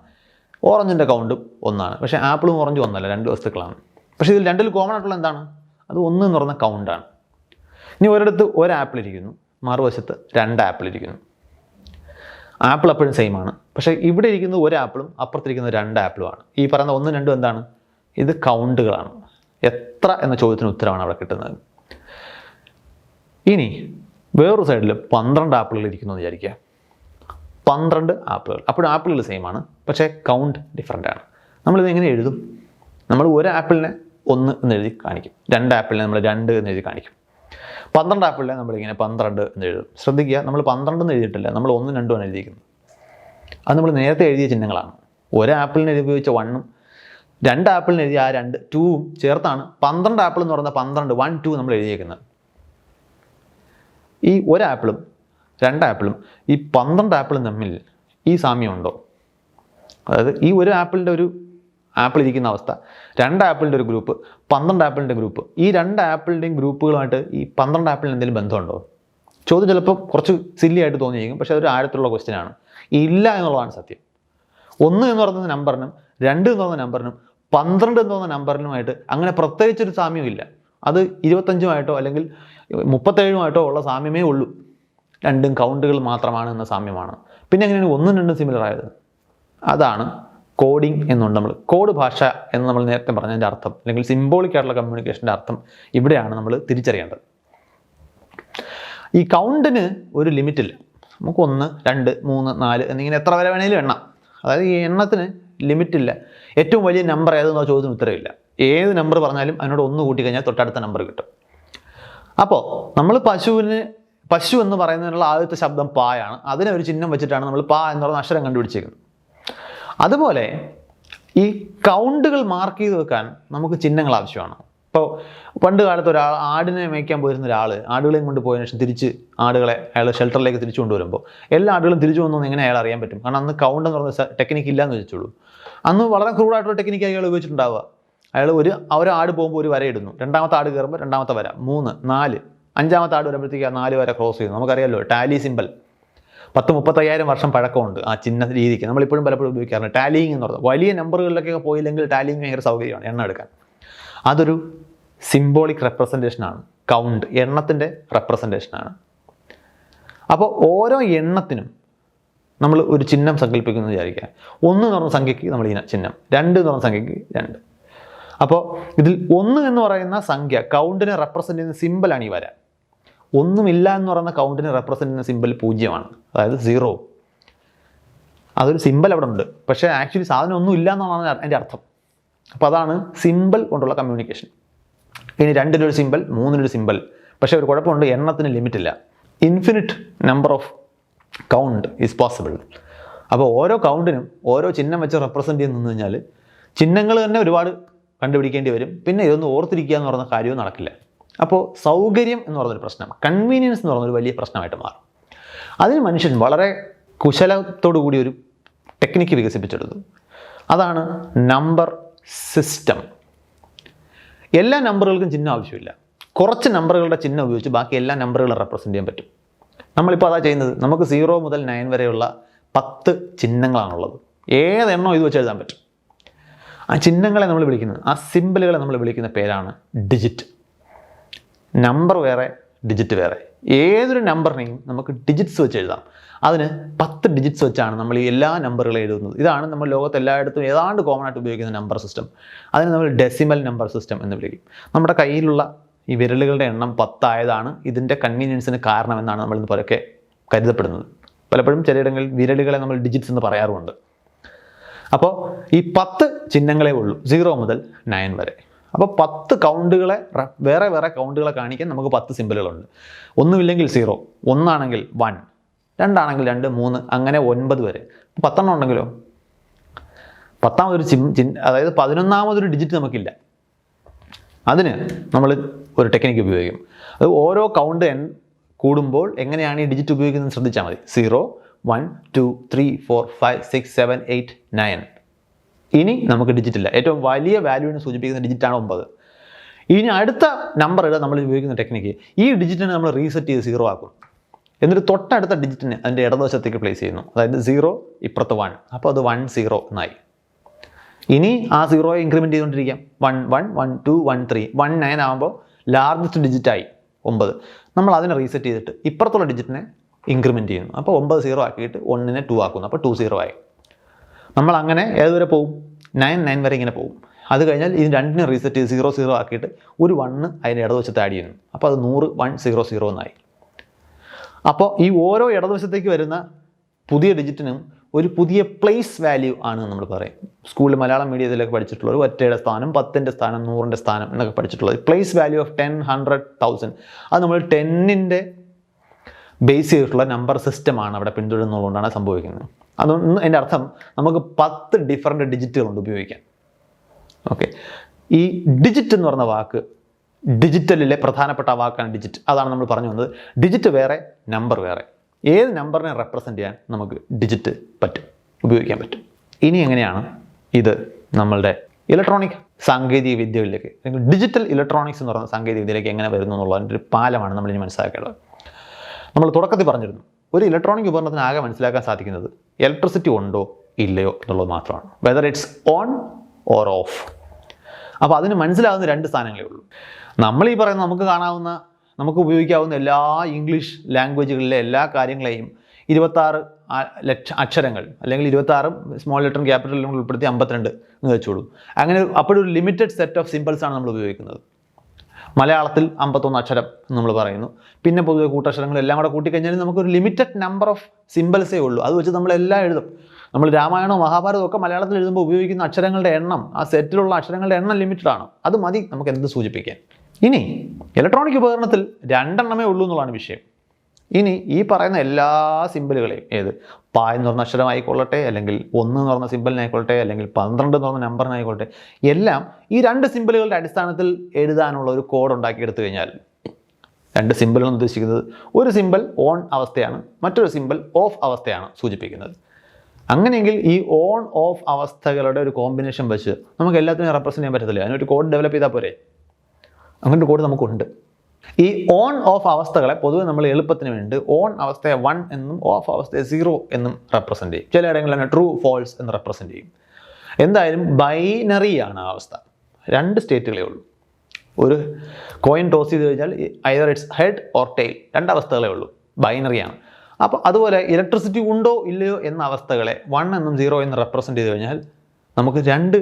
ഓറഞ്ചിന്റെ കൗണ്ടും ഒന്നാണ്. പക്ഷേ ആപ്പിളും ഓറഞ്ചും ഒന്നല്ല രണ്ട് വസ്തുക്കളാണ്. പക്ഷേ ഇതിൽ രണ്ടിൽ കോമൺ ആയിട്ടുള്ള എന്താണ്? അത് ഒന്ന് എന്ന് പറയുന്ന കൗണ്ടാണ് ഇനി ഒരിടത്ത് ഒരു ആപ്പിൾ ഇരിക്കുന്നു മറുവശത്ത് രണ്ട് ആപ്പിൾ ഇരിക്കുന്നു. ആപ്പിൾ എപ്പോഴും സെയിം ആണ്. പക്ഷേ ഇവിടെ ഇരിക്കുന്ന ഒരു ആപ്പിളും അപ്പുറത്തിരിക്കുന്ന രണ്ട് ആപ്പിളുമാണ് ഈ പറയുന്ന ഒന്നും രണ്ടും എന്താണ്? ഇത് കൗണ്ടുകളാണ് എത്ര എന്ന ചോദ്യത്തിന് ഉത്തരമാണ് അവിടെ കിട്ടുന്നത്. ഇനി വേറൊരു സൈഡിൽ പന്ത്രണ്ട് ആപ്പിളുകൾ ഇരിക്കുന്നു എന്ന് വിചാരിക്കുക. പന്ത്രണ്ട് ആപ്പുകൾ അപ്പോഴും ആപ്പിളുകൾ സെയിം ആണ്. പക്ഷേ കൗണ്ട് ഡിഫറന്റ് ആണ്. നമ്മളിത് എങ്ങനെ എഴുതും? നമ്മൾ ഒരു ആപ്പിളിനെ ഒന്ന് എന്ന് എഴുതി കാണിക്കും. രണ്ട് ആപ്പിളിനെ നമ്മൾ രണ്ട് എന്ന് എഴുതി കാണിക്കും. പന്ത്രണ്ട് ആപ്പിളിനെ നമ്മളിങ്ങനെ പന്ത്രണ്ട് എന്ന് എഴുതും. ശ്രദ്ധിക്കുക നമ്മൾ പന്ത്രണ്ട് എന്ന് എഴുതിയിട്ടില്ല. നമ്മൾ ഒന്നും രണ്ടുമാണ് എഴുതിയിരിക്കുന്നത്. അത് നമ്മൾ നേരത്തെ എഴുതിയ ചിഹ്നങ്ങളാണ്. ഒരു ആപ്പിളിനെ ഉപയോഗിച്ച വണ്ണും രണ്ട് ആപ്പിളിന് എഴുതിയ ആ രണ്ട് ടൂവും ചേർത്താണ് പന്ത്രണ്ട് ആപ്പിൾ എന്ന് പറയുന്ന പന്ത്രണ്ട് വൺ ടു നമ്മൾ എഴുതിയേക്കുന്നത്. ഈ ഒരു ആപ്പിളും രണ്ട് ആപ്പിളും ഈ പന്ത്രണ്ട് ആപ്പിളും തമ്മിൽ ഈ സാമ്യമുണ്ടോ? അതായത് ഈ ഒരു ആപ്പിളിന്റെ ഒരു ആപ്പിൾ ഇരിക്കുന്ന അവസ്ഥ രണ്ട് ആപ്പിളിന്റെ ഒരു ഗ്രൂപ്പ് പന്ത്രണ്ട് ആപ്പിളിന്റെ ഗ്രൂപ്പ് ഈ രണ്ട് ആപ്പിളിന്റെയും ഗ്രൂപ്പുകളുമായിട്ട് ഈ പന്ത്രണ്ട് ആപ്പിളിന് എന്തെങ്കിലും ബന്ധമുണ്ടോ? ചോദ്യം ചിലപ്പോൾ കുറച്ച് സില്ലി ആയിട്ട് തോന്നിയിരിക്കും പക്ഷേ അതൊരു ആഴത്തുള്ള ക്വസ്റ്റ്യൻ ആണ്. ഇല്ല എന്നുള്ളതാണ് സത്യം. ഒന്ന് എന്ന് പറയുന്ന നമ്പറിനും രണ്ട് എന്ന് പറയുന്ന നമ്പറിനും പന്ത്രണ്ട് എന്ന് പറയുന്ന നമ്പറിനുമായിട്ട് അങ്ങനെ പ്രത്യേകിച്ചൊരു സാമ്യമില്ല അത് ഇരുപത്തഞ്ചുമായിട്ടോ അല്ലെങ്കിൽ മുപ്പത്തേഴുമായിട്ടോ ഉള്ള സാമ്യമേ ഉള്ളൂ. രണ്ടും കൗണ്ടുകൾ മാത്രമാണ് എന്ന സാമ്യമാണ്. പിന്നെ എങ്ങനെയാണ് ഒന്നും രണ്ടും സിമിലർ ആയത്? അതാണ് കോഡിംഗ് എന്നുണ്ട് നമ്മൾ കോഡ് ഭാഷ എന്ന് നമ്മൾ നേരത്തെ പറഞ്ഞതിന്റെ അർത്ഥം അല്ലെങ്കിൽ സിംബോളിക് ആയിട്ടുള്ള കമ്മ്യൂണിക്കേഷന്റെ അർത്ഥം ഇവിടെയാണ് നമ്മൾ തിരിച്ചറിയേണ്ടത്. ഈ കൗണ്ടിന് ഒരു ലിമിറ്റില്ല നമുക്ക് ഒന്ന് രണ്ട് മൂന്ന് നാല് എന്നിങ്ങനെ എത്ര വരെ വേണേലും എണ്ണാം. അതായത് ഈ എണ്ണത്തിന് ലിമിറ്റില്ല ഏറ്റവും വലിയ നമ്പർ ഏതെന്നോ ചോദ്യം ഉത്തരവില്ല ഏത് നമ്പർ പറഞ്ഞാലും അതിനോട് ഒന്ന് കൂട്ടിക്കഴിഞ്ഞാൽ തൊട്ടടുത്ത നമ്പർ കിട്ടും. അപ്പോൾ നമ്മൾ പശുവിന് പശു എന്ന് പറയുന്നതിനുള്ള ആദ്യത്തെ ശബ്ദം പായാണ്. അതിനെ ഒരു ചിഹ്നം വെച്ചിട്ടാണ് നമ്മൾ പാ എന്ന് പറയുന്ന അക്ഷരം കണ്ടുപിടിച്ചേക്കുന്നത്. അതുപോലെ ഈ കൗണ്ടുകൾ മാർക്ക് ചെയ്ത് വെക്കാൻ നമുക്ക് ചിഹ്നങ്ങൾ ആവശ്യമാണ്. ഇപ്പോൾ പണ്ട് കാലത്ത് ഒരാൾ ആടിനെ മേയ്ക്കാൻ പോയിരുന്ന ഒരാൾ ആടുകളെയും കൊണ്ട് പോയതിനു ശേഷം തിരിച്ച് ആടുകളെ അയാൾ ഷെൽട്ടറിലേക്ക് തിരിച്ചു കൊണ്ടുവരുമ്പോൾ എല്ലാ ആടുകളും തിരിച്ചു വന്നു എങ്ങനെ അയാൾ അറിയാൻ പറ്റും? കാരണം അന്ന് കൗണ്ട് എന്ന് പറഞ്ഞ ടെക്നിക്ക് ഇല്ലയെന്ന് വെച്ചോളൂ അന്ന് വളരെ ക്രൂഡായിട്ടുള്ള ടെക്നിക്ക് അയാൾ ഉപയോഗിച്ചിട്ടുണ്ടാവുക. അയാൾ ഒരു ഒരു ആട് പോകുമ്പോൾ ഒരു വര ഇടുന്നു. രണ്ടാമത്തെ ആട് കയറുമ്പോൾ രണ്ടാമത്തെ വര. മൂന്ന് നാല് അഞ്ചാമത്തെ ആട് വരുമ്പോഴത്തേക്ക് ആ നാല് വരെ ക്രോസ് ചെയ്യുന്നു നമുക്കറിയാമല്ലോ ടാലി സിമ്പിൾ പത്ത് മുപ്പത്തയ്യായിരം വർഷം പഴക്കമുണ്ട് ആ ചിഹ്ന രീതിക്ക്. നമ്മളിപ്പോഴും പലപ്പോഴും ഉപയോഗിക്കാറുണ്ട്. ടാലിങ് എന്ന് പറഞ്ഞത് വലിയ നമ്പറുകളിലൊക്കെ പോയില്ലെങ്കിൽ ടാലിങ് ഭയങ്കര സൗകര്യമാണ് എണ്ണ എടുക്കാൻ. അതൊരു സിംബോളിക് റെപ്രസെന്റേഷനാണ് കൗണ്ട് എണ്ണത്തിന്റെ റെപ്രസെന്റേഷനാണ് അപ്പോൾ ഓരോ എണ്ണത്തിനും നമ്മൾ ഒരു ചിഹ്നം സങ്കല്പിക്കുന്നു വിചാരിക്കുക. ഒന്ന് എന്ന് പറഞ്ഞ സംഖ്യയ്ക്ക് നമ്മൾ ഈ ചിഹ്നം. രണ്ട് എന്ന് പറഞ്ഞ സംഖ്യയ്ക്ക് രണ്ട്. അപ്പോൾ ഇതിൽ ഒന്ന് എന്ന് പറയുന്ന സംഖ്യ കൗണ്ടിനെ റെപ്രസെന്റ് ചെയ്യുന്ന സിമ്പിളാണ് ഈ വര. ഒന്നുമില്ല എന്ന് പറയുന്ന കൗണ്ടിനെ റെപ്രസെന്റ് ചെയ്യുന്ന സിമ്പിൾ പൂജ്യമാണ്. അതായത് സീറോ അതൊരു സിമ്പിൾ അവിടെ ഉണ്ട്. പക്ഷേ ആക്ച്വലി സാധനം ഒന്നും ഇല്ല എന്നാണ് അതിന്റെ അർത്ഥം. അപ്പോൾ അതാണ് സിമ്പിൾ കൊണ്ടുള്ള കമ്മ്യൂണിക്കേഷൻ ഇനി രണ്ടിനൊരു സിമ്പിൾ മൂന്നിനൊരു സിമ്പിൾ പക്ഷേ ഒരു കുഴപ്പമുണ്ട് എണ്ണത്തിന് ലിമിറ്റില്ല infinite number of count is possible അപ്പോൾ ഓരോ കൗണ്ടിനും ഓരോ ചിഹ്നം വെച്ച് റെപ്രസെന്റ് ചെയ്ത് നിന്ന് കഴിഞ്ഞാൽ ചിഹ്നങ്ങൾ തന്നെ ഒരുപാട് കണ്ടുപിടിക്കേണ്ടി വരും. പിന്നെ ഇതൊന്നും ഓർത്തിരിക്കുക എന്ന് പറയുന്ന കാര്യവും നടക്കില്ല. അപ്പോൾ സൗകര്യം എന്ന് പറയുന്നൊരു പ്രശ്നം കൺവീനിയൻസ് എന്ന് പറയുന്നൊരു വലിയ പ്രശ്നമായിട്ട് മാറും. അതിന് മനുഷ്യൻ വളരെ കുശലത്തോടു കൂടി ഒരു ടെക്നിക്ക് വികസിപ്പിച്ചെടുത്തു. അതാണ് നമ്പർ സിസ്റ്റം എല്ലാ നമ്പറുകൾക്കും ചിഹ്നം ആവശ്യമില്ല. കുറച്ച് നമ്പറുകളുടെ ചിഹ്നം ഉപയോഗിച്ച് ബാക്കി എല്ലാ നമ്പറുകളും റെപ്രസെന്റ് ചെയ്യാൻ പറ്റും. നമ്മളിപ്പോൾ അതാ ചെയ്യുന്നത് നമുക്ക് സീറോ മുതൽ നയൻ വരെയുള്ള പത്ത് ചിഹ്നങ്ങളാണുള്ളത്. ഏതെണ്ണോ ഇത് വെച്ച് എഴുതാൻ പറ്റും. ആ ചിഹ്നങ്ങളെ നമ്മൾ വിളിക്കുന്നത് ആ സിമ്പിളുകളെ നമ്മൾ വിളിക്കുന്ന പേരാണ് ഡിജിറ്റ് നമ്പർ വേറെ ഡിജിറ്റ് വേറെ. ഏതൊരു നമ്പറിനെയും നമുക്ക് ഡിജിറ്റ്സ് വെച്ച് എഴുതാം. അതിന് പത്ത് ഡിജിറ്റ്സ് വെച്ചാണ് നമ്മൾ ഈ എല്ലാ നമ്പറുകളും എഴുതുന്നത്. ഇതാണ് നമ്മൾ ലോകത്ത് എല്ലായിടത്തും ഏതാണ്ട് കോമൺ ആയിട്ട് ഉപയോഗിക്കുന്ന നമ്പർ സിസ്റ്റം അതിന് നമ്മൾ ഡെസിമൽ നമ്പർ സിസ്റ്റം എന്ന് വിളിക്കും. നമ്മുടെ കയ്യിലുള്ള ഈ വിരലുകളുടെ എണ്ണം പത്തായതാണ്. ഇതിന്റെ കൺവീനിയൻസിന് കാരണമെന്നാണ് നമ്മൾ ഇന്ന് പലക്കെ കരുതപ്പെടുന്നത്. പലപ്പോഴും ചിലയിടങ്ങളിൽ വിരലുകളെ നമ്മൾ ഡിജിറ്റ്സ് എന്ന് പറയാറുമുണ്ട്. അപ്പോൾ ഈ പത്ത് ചിഹ്നങ്ങളെ ഉള്ളൂ. സീറോ മുതൽ നയൻ വരെ. അപ്പോൾ പത്ത് കൗണ്ടുകളെ വേറെ വേറെ കൗണ്ടുകളെ കാണിക്കാൻ നമുക്ക് പത്ത് സിമ്പിളുകളുണ്ട്. ഒന്നുമില്ലെങ്കിൽ സീറോ ഒന്നാണെങ്കിൽ വൺ രണ്ടാണെങ്കിൽ രണ്ട് മൂന്ന് അങ്ങനെ ഒൻപത് വരെ. പത്തെണ്ണം ഉണ്ടെങ്കിലോ? പത്താമതൊരു ചിം ചിൻ അതായത് പതിനൊന്നാമതൊരു ഡിജിറ്റ് നമുക്കില്ല. അതിന് നമ്മൾ ഒരു ടെക്നിക്ക് ഉപയോഗിക്കും. അത് ഓരോ കൗണ്ട് എൻ കൂടുമ്പോൾ എങ്ങനെയാണ് ഈ ഡിജിറ്റ് ഉപയോഗിക്കുന്നത് ശ്രദ്ധിച്ചാൽ മതി. Zero one two three four five six seven eight nine. ഇനി നമുക്ക് ഡിജിറ്റ് ഇല്ല. ഏറ്റവും വലിയ വാല്യൂവിനെ സൂചിപ്പിക്കുന്ന ഡിജിറ്റാണ് ഒമ്പത്. ഇനി അടുത്ത നമ്പർ ഇടാൻ നമ്മൾ ഉപയോഗിക്കുന്ന ടെക്നിക്ക് ഈ ഡിജിറ്റിനെ നമ്മൾ റീസെറ്റ് ചെയ്ത് സീറോ ആക്കും. എന്നിട്ട് തൊട്ടടുത്ത ഡിജിറ്റിനെ അതിന്റെ ഇടതുവശത്തേക്ക് പ്ലേസ് ചെയ്യുന്നു. അതായത് സീറോ ഇപ്പുറത്ത് വൺ അപ്പോൾ അത് വൺ സീറോ എന്നായി ഇനി ആ സീറോയെ increment ചെയ്തുകൊണ്ടിരിക്കാം. One one one two one three one nine ആകുമ്പോൾ ലാർജസ്റ്റ് ഡിജിറ്റായി ഒമ്പത്. നമ്മൾ അതിനെ റീസെറ്റ് ചെയ്തിട്ട് ഇപ്പുറത്തുള്ള ഡിജിറ്റിനെ ഇൻക്രിമെന്റ് ചെയ്യുന്നു. അപ്പോൾ ഒമ്പത് സീറോ ആക്കിയിട്ട് ഒന്നിനെ ടു ആക്കുന്നു. അപ്പോൾ ടു സീറോ ആയി. നമ്മൾ അങ്ങനെ ഏതുവരെ പോകും നയൻ നയൻ വരെ ഇങ്ങനെ പോകും അത് കഴിഞ്ഞാൽ ഇത് രണ്ടിനെ റീസെറ്റ് ചെയ്ത് സീറോ സീറോ ആക്കിയിട്ട് ഒരു വണ്ണ് അതിന്റെ ഇടതുവശത്ത് ആഡ് ചെയ്യുന്നു. അപ്പോൾ അത് നൂറ് വൺ സീറോ സീറോ എന്നായി. അപ്പോൾ ഈ ഓരോ ഇടതുവശത്തേക്ക് വരുന്ന പുതിയ ഡിജിറ്റിനും ഒരു പുതിയ പ്ലേസ് വാല്യൂ ആണ് നമ്മൾ പറയും. സ്കൂളിൽ മലയാളം മീഡിയത്തിലൊക്കെ പഠിച്ചിട്ടുള്ള ഒരു ഒറ്റയുടെ സ്ഥാനം പത്തിന്റെ സ്ഥാനം നൂറിന്റെ സ്ഥാനം എന്നൊക്കെ പഠിച്ചിട്ടുള്ളത്. Place value of ten hundred thousand അത് നമ്മൾ ടെന്നിന്റെ ബേസ് ചെയ്തിട്ടുള്ള നമ്പർ സിസ്റ്റമാണ് അവിടെ പിന്തുടരുന്നതുകൊണ്ടാണ് സംഭവിക്കുന്നത്. അതൊന്നും എന്റെ അർത്ഥം നമുക്ക് പത്ത് ഡിഫറെന്റ് ഡിജിറ്റുകളുണ്ട് ഉപയോഗിക്കാൻ. ഓക്കെ ഈ ഡിജിറ്റ് എന്ന് പറഞ്ഞ വാക്ക് ഡിജിറ്റലിലെ പ്രധാനപ്പെട്ട വാക്കാണ് ഡിജിറ്റ് അതാണ് നമ്മൾ പറഞ്ഞു വന്നത്. ഡിജിറ്റ് വേറെ നമ്പർ വേറെ. ഏത് നമ്പറിനെ റെപ്രസെന്റ് ചെയ്യാൻ നമുക്ക് ഡിജിറ്റ് പറ്റും ഉപയോഗിക്കാൻ പറ്റും. ഇനി എങ്ങനെയാണ് ഇത് നമ്മളുടെ ഇലക്ട്രോണിക് സാങ്കേതിക വിദ്യകളിലേക്ക് അല്ലെങ്കിൽ ഡിജിറ്റൽ ഇലക്ട്രോണിക്സ് എന്ന് പറയുന്ന സാങ്കേതിക വിദ്യയിലേക്ക് എങ്ങനെ വരുന്നു എന്നുള്ളതിന്റെ ഒരു പാലമാണ് നമ്മളിനി മനസ്സിലാക്കേണ്ടത്. നമ്മൾ തുടക്കത്തിൽ പറഞ്ഞിരുന്നു ഒരു ഇലക്ട്രോണിക് ഉപകരണത്തിന് ആകെ മനസ്സിലാക്കാൻ സാധിക്കുന്നത് ഇലക്ട്രിസിറ്റി ഉണ്ടോ ഇല്ലയോ എന്നുള്ളത് മാത്രമാണ്. Whether it's on or off അപ്പോൾ അതിന് മനസ്സിലാകുന്ന രണ്ട് സ്ഥാനങ്ങളേ ഉള്ളൂ. നമ്മൾ ഈ പറയുന്ന നമുക്ക് കാണാവുന്ന നമുക്ക് ഉപയോഗിക്കാവുന്ന എല്ലാ ഇംഗ്ലീഷ് ലാംഗ്വേജുകളിലെ എല്ലാ കാര്യങ്ങളെയും ഇരുപത്താറ് ലക്ഷ അക്ഷരങ്ങൾ അല്ലെങ്കിൽ ഇരുപത്താറ് സ്മോൾ ലെറ്ററും ക്യാപിറ്റലും ഉൾപ്പെടുത്തി അമ്പത്തിരണ്ട് എന്ന് വെച്ചോളൂ. അങ്ങനെ അപ്പോഴൊരു ലിമിറ്റഡ് സെറ്റ് ഓഫ് സിമ്പിൾസ് ആണ് നമ്മൾ ഉപയോഗിക്കുന്നത്. മലയാളത്തിൽ അമ്പത്തൊന്ന് അക്ഷരം നമ്മൾ പറയുന്നു. പിന്നെ പൊതുവെ കൂട്ടക്ഷരങ്ങൾ എല്ലാം കൂടെ കൂട്ടിക്കഴിഞ്ഞാൽ നമുക്കൊരു ലിമിറ്റഡ് നമ്പർ ഓഫ് സിമ്പിൾസേ ഉള്ളൂ. അത് വെച്ച് നമ്മളെല്ലാം എഴുതും. നമ്മൾ രാമായണവും മഹാഭാരതവും ഒക്കെ മലയാളത്തിൽ എഴുതുമ്പോൾ ഉപയോഗിക്കുന്ന അക്ഷരങ്ങളുടെ എണ്ണം ആ സെറ്റിലുള്ള അക്ഷരങ്ങളുടെ എണ്ണം ലിമിറ്റഡ് ആണ്. അത് മതി നമുക്ക് എന്ത് സൂചിപ്പിക്കാൻ. ഇനി ഇലക്ട്രോണിക് ഉപകരണത്തിൽ രണ്ടെണ്ണമേ ഉള്ളൂ എന്നുള്ളതാണ് വിഷയം. ഇനി ഈ പറയുന്ന എല്ലാ സിമ്പിളുകളെയും ഏത്? പാ എന്ന് പറഞ്ഞ അക്ഷരമായിക്കൊള്ളട്ടെ അല്ലെങ്കിൽ ഒന്ന് എന്ന് പറഞ്ഞ സിമ്പിളിനായിക്കൊള്ളട്ടെ അല്ലെങ്കിൽ പന്ത്രണ്ട് എന്ന് പറഞ്ഞ നമ്പറിനായിക്കൊള്ളട്ടെ എല്ലാം ഈ രണ്ട് സിമ്പിളുകളുടെ അടിസ്ഥാനത്തിൽ എഴുതാനുള്ള ഒരു കോഡ് ഉണ്ടാക്കിയെടുത്തു കഴിഞ്ഞാൽ രണ്ട് സിമ്പിൾ ഉദ്ദേശിക്കുന്നത് ഒരു സിമ്പിൾ ഓൺ അവസ്ഥയാണ് മറ്റൊരു സിമ്പിൾ ഓഫ് അവസ്ഥയാണ് സൂചിപ്പിക്കുന്നത്. അങ്ങനെയെങ്കിൽ ഈ ഓൺ ഓഫ് അവസ്ഥകളുടെ ഒരു കോമ്പിനേഷൻ വെച്ച് നമുക്ക് എല്ലാത്തിനും റെപ്രസെന്റ് ചെയ്യാൻ പറ്റത്തില്ല. അതിനൊരു കോഡ് ഡെവലപ്പ് ചെയ്താൽ പോരെ? അങ്ങനൊരു കോഡ് നമുക്കുണ്ട്. ഈ ഓൺ ഓഫ് അവസ്ഥകളെ പൊതുവെ നമ്മൾ എളുപ്പത്തിന് വേണ്ടി ഓൺ അവസ്ഥയെ വൺ എന്നും ഓഫ് അവസ്ഥയെ സീറോ എന്നും റെപ്രസെന്റ് ചെയ്യും. ചിലയിടങ്ങളിൽ തന്നെ ട്രൂ ഫോൾസ് എന്ന് റെപ്രസെന്റ് ചെയ്യും. എന്തായാലും ബൈനറി ആണ് ആ അവസ്ഥ. രണ്ട് സ്റ്റേറ്റുകളേ ഉള്ളൂ. ഒരു കോയിൻ ടോസ് ചെയ്ത് കഴിഞ്ഞാൽ either it's head or tail രണ്ട് അവസ്ഥകളേ ഉള്ളൂ. ബൈനറിയാണ് അപ്പോൾ അതുപോലെ ഇലക്ട്രിസിറ്റി ഉണ്ടോ ഇല്ലയോ എന്ന അവസ്ഥകളെ വൺ എന്നും സീറോ എന്നും റെപ്രസെന്റ് ചെയ്ത് കഴിഞ്ഞാൽ നമുക്ക് രണ്ട്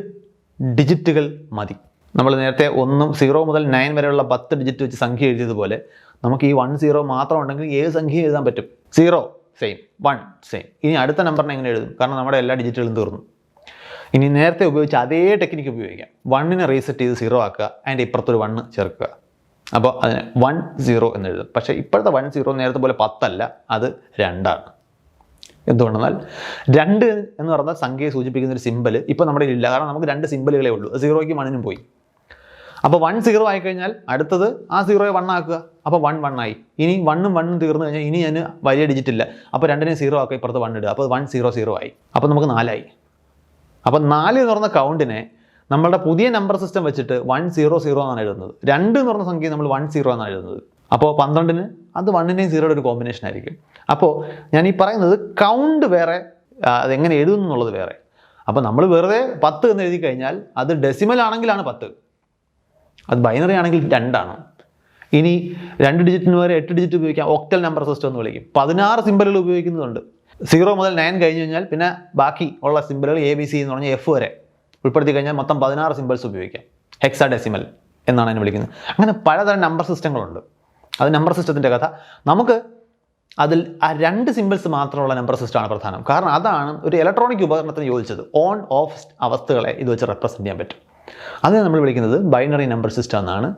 ഡിജിറ്റുകൾ മതി. നമ്മൾ നേരത്തെ ഒന്നും സീറോ മുതൽ നയൻ വരെയുള്ള പത്ത് ഡിജിറ്റ് വെച്ച് സംഖ്യ എഴുതിയതുപോലെ നമുക്ക് ഈ വൺ സീറോ മാത്രം ഉണ്ടെങ്കിൽ ഏത് സംഖ്യ എഴുതാൻ പറ്റും? സീറോ സെയിം വൺ സെയിം ഇനി അടുത്ത നമ്പറിനെ എങ്ങനെ എഴുതും? കാരണം നമ്മുടെ എല്ലാ ഡിജിറ്റുകളും തീർന്നു. ഇനി നേരത്തെ ഉപയോഗിച്ച അതേ ടെക്നിക്ക് ഉപയോഗിക്കാം. വണ്ണിനെ റീസെറ്റ് ചെയ്ത് സീറോ ആക്കുക. അതിന്റെ ഇപ്പുറത്തൊരു വണ്ണ് ചേർക്കുക. അപ്പോൾ അതിന് വൺ സീറോ എന്ന് എഴുതും. പക്ഷേ ഇപ്പോഴത്തെ വൺ സീറോ നേരത്തെ പോലെ പത്തല്ല. അത് രണ്ടാണ്. എന്തുകൊണ്ടെന്നാൽ രണ്ട് എന്ന് പറഞ്ഞാൽ സംഖ്യയെ സൂചിപ്പിക്കുന്ന ഒരു സിമ്പൽ ഇപ്പോൾ നമ്മുടെ ഇല്ല കാരണം നമുക്ക് രണ്ട് സിമ്പലുകളേ ഉള്ളൂ. സീറോയ്ക്ക് വണ്ണിനും പോയി. അപ്പോൾ വൺ സീറോ ആയി കഴിഞ്ഞാൽ അടുത്തത് ആ സീറോയെ വൺ ആക്കുക. അപ്പോൾ വൺ വൺ ആയി. ഇനി വണ്ണും വണ്ണും തീർന്നു കഴിഞ്ഞാൽ ഇനി ഞാൻ വലിയ ഡിജിറ്റ് ഇല്ല. അപ്പോൾ രണ്ടിനെ സീറോ ആക്കുക ഇപ്പുറത്ത് വൺ ഇടുക. അപ്പോൾ വൺ സീറോ സീറോ ആയി. അപ്പോൾ നമുക്ക് നാലായി. അപ്പോൾ നാല് എന്ന് പറഞ്ഞ കൗണ്ടിനെ നമ്മളുടെ പുതിയ നമ്പർ സിസ്റ്റം വെച്ചിട്ട് വൺ സീറോ സീറോ എന്നാണ് എഴുതുന്നത്. രണ്ട് എന്ന് പറഞ്ഞ സംഖ്യ നമ്മൾ വൺ സീറോ എന്നാണ് എഴുതുന്നത്. അപ്പോൾ പന്ത്രണ്ടിന് അത് വണ്ണിന്റെയും സീറോയുടെ ഒരു കോമ്പിനേഷൻ ആയിരിക്കും. അപ്പോൾ ഞാൻ ഈ പറയുന്നത് കൗണ്ട് വേറെ അതെങ്ങനെ എഴുതുന്നു എന്നുള്ളത് വേറെ. അപ്പോൾ നമ്മൾ വെറുതെ പത്ത് എന്ന് എഴുതി കഴിഞ്ഞാൽ അത് ഡെസിമൽ ആണെങ്കിലാണ് പത്ത്. അത് ബൈനറി ആണെങ്കിൽ രണ്ടാണ്. ഇനി രണ്ട് ഡിജിറ്റിന് വരെ എട്ട് ഡിജിറ്റ് ഉപയോഗിക്കാം. ഒക്ടൽ നമ്പർ സിസ്റ്റം എന്ന് വിളിക്കും. പതിനാറ് സിമ്പലുകൾ ഉപയോഗിക്കുന്നുണ്ട് സീറോ മുതൽ നയൻ കഴിഞ്ഞ് കഴിഞ്ഞാൽ പിന്നെ ബാക്കി ഉള്ള സിമ്പലുകൾ എ ബി സി എന്ന് പറഞ്ഞാൽ എഫ് വരെ ഉൾപ്പെടുത്തി കഴിഞ്ഞാൽ മൊത്തം പതിനാറ് സിമ്പിൾസ് ഉപയോഗിക്കാം. ഹെക്സാ ഡെസിമൽ എന്നാണ് അതിനെ വിളിക്കുന്നത്. അങ്ങനെ പലതരം നമ്പർ സിസ്റ്റങ്ങളുണ്ട് അത് നമ്പർ സിസ്റ്റത്തിന്റെ കഥ. നമുക്ക് അതിൽ ആ രണ്ട് സിമ്പിൾസ് മാത്രമുള്ള നമ്പർ സിസ്റ്റമാണ് പ്രധാനം. കാരണം അതാണ് ഒരു ഇലക്ട്രോണിക് ഉപകരണത്തിന് യോജിച്ചത്. ഓൺ ഓഫ് അവസ്ഥകളെ ഇത് വെച്ച് റെപ്രസെന്റ് ചെയ്യാൻ പറ്റും. അത് നമ്മൾ വിളിക്കുന്നത് ബൈനറി നമ്പർ സിസ്റ്റം എന്നാണ്.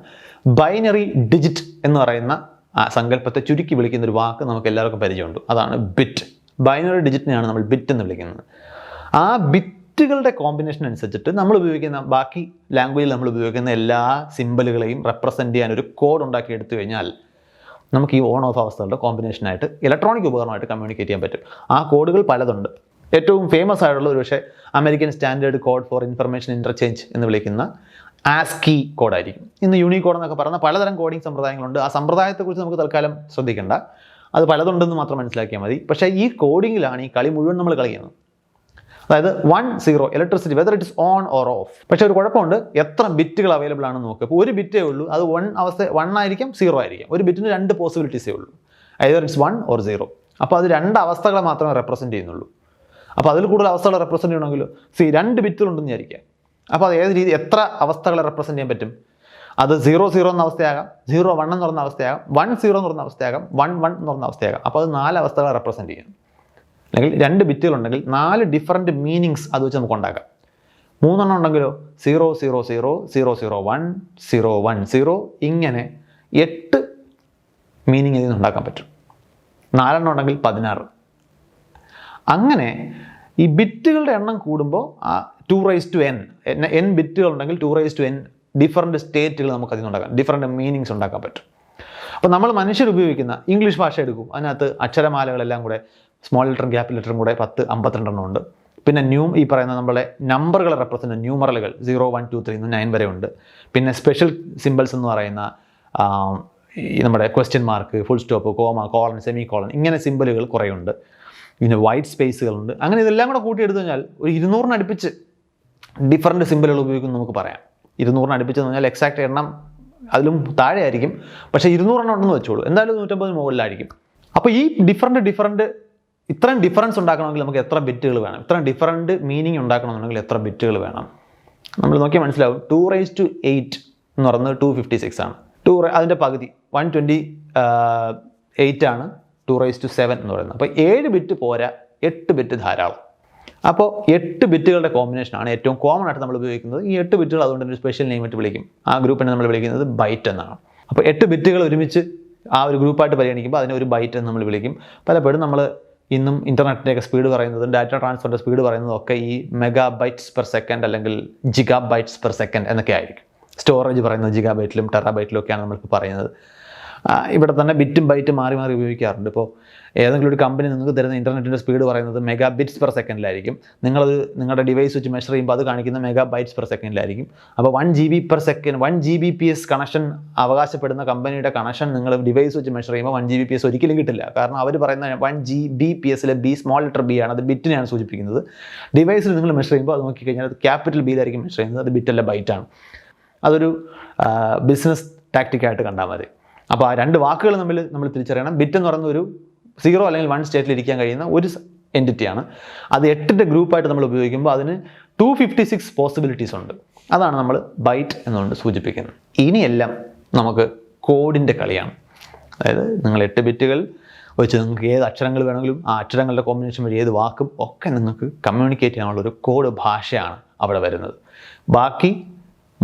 ബൈനറി ഡിജിറ്റ് എന്ന് പറയുന്ന സങ്കല്പത്തെ ചുരുക്കി വിളിക്കുന്ന ഒരു വാക്ക് നമുക്ക് എല്ലാവർക്കും പരിചയമുണ്ട്. അതാണ് ബിറ്റ്. ബൈനറി ഡിജിറ്റിനെയാണ് നമ്മൾ ബിറ്റ് എന്ന് വിളിക്കുന്നത്. ആ ബിറ്റുകളുടെ കോമ്പിനേഷൻ അനുസരിച്ചിട്ട് നമ്മൾ ഉപയോഗിക്കുന്ന ബാക്കി ലാംഗ്വേജിൽ നമ്മൾ ഉപയോഗിക്കുന്ന എല്ലാ സിമ്പിളുകളെയും റെപ്രസെന്റ് ചെയ്യാൻ ഒരു കോഡ് ഉണ്ടാക്കി എടുത്തു കഴിഞ്ഞാൽ നമുക്ക് ഈ ഓൺ ഓഫ് അവസ്ഥകളുടെ കോമ്പിനേഷനായിട്ട് ഇലക്ട്രോണിക് ഉപകരണമായിട്ട് കമ്മ്യൂണിക്കേറ്റ് ചെയ്യാൻ പറ്റും. ആ കോഡുകൾ പലതുണ്ട്. ഏറ്റവും ഫേമസ് ആയിട്ടുള്ള ഒരു പക്ഷേ American standard code for information interchange എന്ന് വിളിക്കുന്ന ആസ്കി കോഡായിരിക്കും ഇന്ന് യൂണിക്കോഡ് എന്നൊക്കെ പറയുന്ന പലതരം കോഡിംഗ് സമ്പ്രദായങ്ങളുണ്ട്. ആ സമ്പ്രദായത്തെക്കുറിച്ച് നമുക്ക് തൽക്കാലം ശ്രദ്ധിക്കേണ്ട. അത് പലതുണ്ടെന്ന് മാത്രം മനസ്സിലാക്കിയാൽ മതി. പക്ഷേ ഈ കോഡിങ്ങിലാണ് ഈ കളി മുഴുവൻ നമ്മൾ കളിക്കുന്നത്. അതായത് one zero electricity whether it is on or off പക്ഷേ ഒരു കുഴപ്പമുണ്ട്. എത്ര ബിറ്റുകൾ അവൈലബിൾ ആണെന്ന് നോക്കുക ഇപ്പോൾ ഒരു ബിറ്റേ ഉള്ളൂ. അത് വൺ അവസ്ഥ വൺ ആയിരിക്കും സീറോ ആയിരിക്കും. ഒരു ബിറ്റിന് രണ്ട് പോസിബിലിറ്റീസേ ഉള്ളൂ. Either it's one or zero അപ്പോൾ അത് രണ്ട് അവസ്ഥകളെ മാത്രമേ റെപ്രസെന്റ് ചെയ്യുന്നുള്ളൂ. അപ്പോൾ അതിൽ കൂടുതൽ അവസ്ഥകൾ റെപ്രസെന്റ് ചെയ്യണമെങ്കിൽ സി രണ്ട് ബിറ്റുകളുണ്ടെന്ന് വിചാരിക്കുക. അപ്പോൾ അത് ഏത് രീതി എത്ര അവസ്ഥകളെ റെപ്രസെന്റ് ചെയ്യാൻ പറ്റും? അത് സീറോ സീറോ എന്ന അവസ്ഥയാകാം സീറോ വൺ എന്ന് പറഞ്ഞ അവസ്ഥയാകാം വൺ സീറോ എന്ന് പറഞ്ഞ അവസ്ഥയാകാം വൺ വൺ എന്ന് പറഞ്ഞ അവസ്ഥയാകാം. അപ്പോൾ അത് നാല് അവസ്ഥകളെ റെപ്രസെന്റ് ചെയ്യും. അല്ലെങ്കിൽ രണ്ട് ബിറ്റുകളുണ്ടെങ്കിൽ നാല് ഡിഫറന്റ് മീനിങ്സ് അത് വെച്ച് നമുക്ക് ഉണ്ടാക്കാം. മൂന്നെണ്ണം ഉണ്ടെങ്കിലോ? Zero zero zero zero zero one zero one zero ഇങ്ങനെ എട്ട് മീനിങ് ഇതിൽ നിന്ന് ഉണ്ടാക്കാൻ പറ്റും. നാലെണ്ണം ഉണ്ടെങ്കിൽ പതിനാറ്. അങ്ങനെ ഈ ബിറ്റുകളുടെ എണ്ണം കൂടുമ്പോൾ two raise to n n ബിറ്റുകൾ ഉണ്ടെങ്കിൽ two raise to n different സ്റ്റേറ്റുകൾ നമുക്ക് അതിൽ ഉണ്ടാക്കാം. ഡിഫറന്റ് മീനിങ്സ് ഉണ്ടാക്കാൻ പറ്റും. അപ്പോൾ നമ്മൾ മനുഷ്യർ ഉപയോഗിക്കുന്ന ഇംഗ്ലീഷ് ഭാഷ എടുക്കും. അതിനകത്ത് അക്ഷരമാലകളെല്ലാം കൂടെ സ്മോൾ ലെറ്ററും ക്യാപിറ്റൽ ലെറ്ററും കൂടെ പത്ത് അമ്പത്തിരണ്ടെണ്ണം ഉണ്ട്. പിന്നെ ന്യൂ ഈ പറയുന്ന നമ്മളെ നമ്പറുകളെ represent ന്യൂമറലുകൾ zero one two three nine വരെ ഉണ്ട്. പിന്നെ സ്പെഷ്യൽ സിമ്പിൾസ് എന്ന് പറയുന്ന നമ്മുടെ question mark full stop comma colon semicolon ഇങ്ങനെ സിമ്പിളുകൾ കുറേ ഉണ്ട്. പിന്നെ വൈറ്റ് സ്പേസുകളുണ്ട് അങ്ങനെ ഇതെല്ലാം കൂടെ കൂട്ടിയെടുത്തു കഴിഞ്ഞാൽ ഒരു ഇരുന്നൂറിനടുപ്പിച്ച് ഡിഫറന്റ് സിമ്പിളുകൾ ഉപയോഗിക്കുന്നു നമുക്ക് പറയാം. ഇരുന്നൂറിനടുപ്പിച്ച് എന്ന് പറഞ്ഞാൽ എക്സാക്ട് എണ്ണം അതിലും താഴെ ആയിരിക്കും പക്ഷേ ഇരുന്നൂറെണ്ണം ഉണ്ടെന്ന് വെച്ചോളൂ. എന്തായാലും നൂറ്റമ്പതിന് മുകളിലായിരിക്കും. അപ്പോൾ ഈ ഡിഫറന്റ് ഡിഫറന്റ് ഇത്രയും ഡിഫറൻസ് ഉണ്ടാക്കണമെങ്കിൽ നമുക്ക് എത്ര ബിറ്റുകൾ വേണം? ഇത്രയും ഡിഫറന്റ് മീനിങ് ഉണ്ടാക്കണമെന്നുണ്ടെങ്കിൽ എത്ര ബിറ്റുകൾ വേണം? നമ്മൾ നോക്കിയാൽ മനസ്സിലാവും. ടു റേസ് ടു എയ്റ്റ് എന്ന് പറയുന്നത് ടു ഫിഫ്റ്റി സിക്സ് ആണ്. ടു അതിന്റെ പകുതി വൺ ട്വന്റി എയ്റ്റ് ആണ്. ടു റൈസ് ടു സെവൻ എന്ന് പറയുന്നത്. അപ്പോൾ ഏഴ് ബിറ്റ് പോരാ എട്ട് ബിറ്റ് ധാരാളം. അപ്പോൾ എട്ട് ബിറ്റുകളുടെ കോമ്പിനേഷനാണ് ഏറ്റവും കോമൺ ആയിട്ട് നമ്മൾ ഉപയോഗിക്കുന്നത്. ഈ എട്ട് ബിറ്റുകൾ അതുകൊണ്ട് ഒരു സ്പെഷ്യൽ നെയിം ഇട്ട് വിളിക്കും. ആ ഗ്രൂപ്പിനെ നമ്മൾ വിളിക്കുന്നത് ബൈറ്റ് എന്നാണ്. അപ്പോൾ എട്ട് ബിറ്റുകൾ ഒരുമിച്ച് ആ ഒരു ഗ്രൂപ്പായിട്ട് പരിഗണിക്കുമ്പോൾ അതിനെ ഒരു ബൈറ്റ് എന്ന് നമ്മൾ വിളിക്കും. പലപ്പോഴും നമ്മൾ ഇന്നും ഇന്റർനെറ്റിന്റെയൊക്കെ സ്പീഡ് പറയുന്നതും ഡാറ്റ ട്രാൻസ്ഫറിന്റെ സ്പീഡ് പറയുന്നതും ഒക്കെ ഈ മെഗാ ബൈറ്റ്സ് പെർ സെക്കൻഡ് അല്ലെങ്കിൽ ജിഗാ ബൈറ്റ്സ് പെർ സെക്കൻഡ് എന്നൊക്കെ ആയിരിക്കും. സ്റ്റോറേജ് പറയുന്നത് ജിഗാ ബൈറ്റിലും ടെറാ ബൈറ്റിലും ഒക്കെയാണ് നമ്മളിപ്പോൾ പറയുന്നത്. ഇവിടെ തന്നെ ബിറ്റും ബൈറ്റും മാറി മാറി ഉപയോഗിക്കാറുണ്ട്. ഇപ്പോൾ ഏതെങ്കിലും ഒരു കമ്പനി നിങ്ങൾക്ക് തരുന്ന ഇന്റർനെറ്റിന്റെ സ്പീഡ് പറയുന്നത് മെഗാ ബിറ്റ്സ് പെർ സെക്കൻഡിലായിരിക്കും നിങ്ങളത് നിങ്ങളുടെ ഡിവൈസ് വെച്ച് മെഷർ ചെയ്യുമ്പോൾ അത് കാണിക്കുന്ന മെഗാ ബൈറ്റ്സ് പെർ സെക്കൻഡിലായിരിക്കും അപ്പോൾ one G B per second one G B P S connection അവകാശപ്പെടുന്ന കമ്പനിയുടെ കണക്ഷൻ നിങ്ങൾ ഡിവൈസ് വെച്ച് മെഷർ ചെയ്യുമ്പോൾ one G B P S ഒരിക്കലും കിട്ടില്ല. കാരണം അവർ പറയുന്ന വൺ ജി ബി പി എസിലെ ബി സ്മോൾ ലെറ്റർ ബി ആണ്. അത് ബിറ്റിനെയാണ് സൂചിപ്പിക്കുന്നത്. ഡിവൈസിൽ നിങ്ങൾ മെഷർ ചെയ്യുമ്പോൾ അത് നോക്കിക്കഴിഞ്ഞാൽ അത് ക്യാപിറ്റൽ ബിയിലായിരിക്കും മെഷർ ചെയ്യുന്നത്. അത് ബിറ്റല്ല ബൈറ്റാണ്. അതൊരു ബിസിനസ് ടാക്റ്റിക്കായിട്ട് കണ്ടാൽ മതി. അപ്പോൾ ആ രണ്ട് വാക്കുകൾ തമ്മിൽ നമ്മൾ തിരിച്ചറിയണം. ബിറ്റ് എന്ന് പറയുന്ന ഒരു സീറോ അല്ലെങ്കിൽ വൺ സ്റ്റേറ്റിൽ ഇരിക്കാൻ കഴിയുന്ന ഒരു എന്റിറ്റിയാണ് അത് എട്ടിന്റെ ഗ്രൂപ്പായിട്ട് നമ്മൾ ഉപയോഗിക്കുമ്പോൾ അതിന് ടു ഫിഫ്റ്റി സിക്സ് പോസിബിലിറ്റീസ് ഉണ്ട്. അതാണ് നമ്മൾ ബൈറ്റ് എന്നുകൊണ്ട് സൂചിപ്പിക്കുന്നത്. ഇനിയെല്ലാം നമുക്ക് കോഡിന്റെ കളിയാണ്. അതായത് നിങ്ങൾ എട്ട് ബിറ്റുകൾ വെച്ച് നിങ്ങൾക്ക് ഏത് അക്ഷരങ്ങൾ വേണമെങ്കിലും ആ അക്ഷരങ്ങളുടെ കോമ്പിനേഷൻ വഴി ഏത് വാക്കും ഒക്കെ നിങ്ങൾക്ക് കമ്മ്യൂണിക്കേറ്റ് ചെയ്യാനുള്ള ഒരു കോഡ് ഭാഷയാണ് അവിടെ വരുന്നത്. ബാക്കി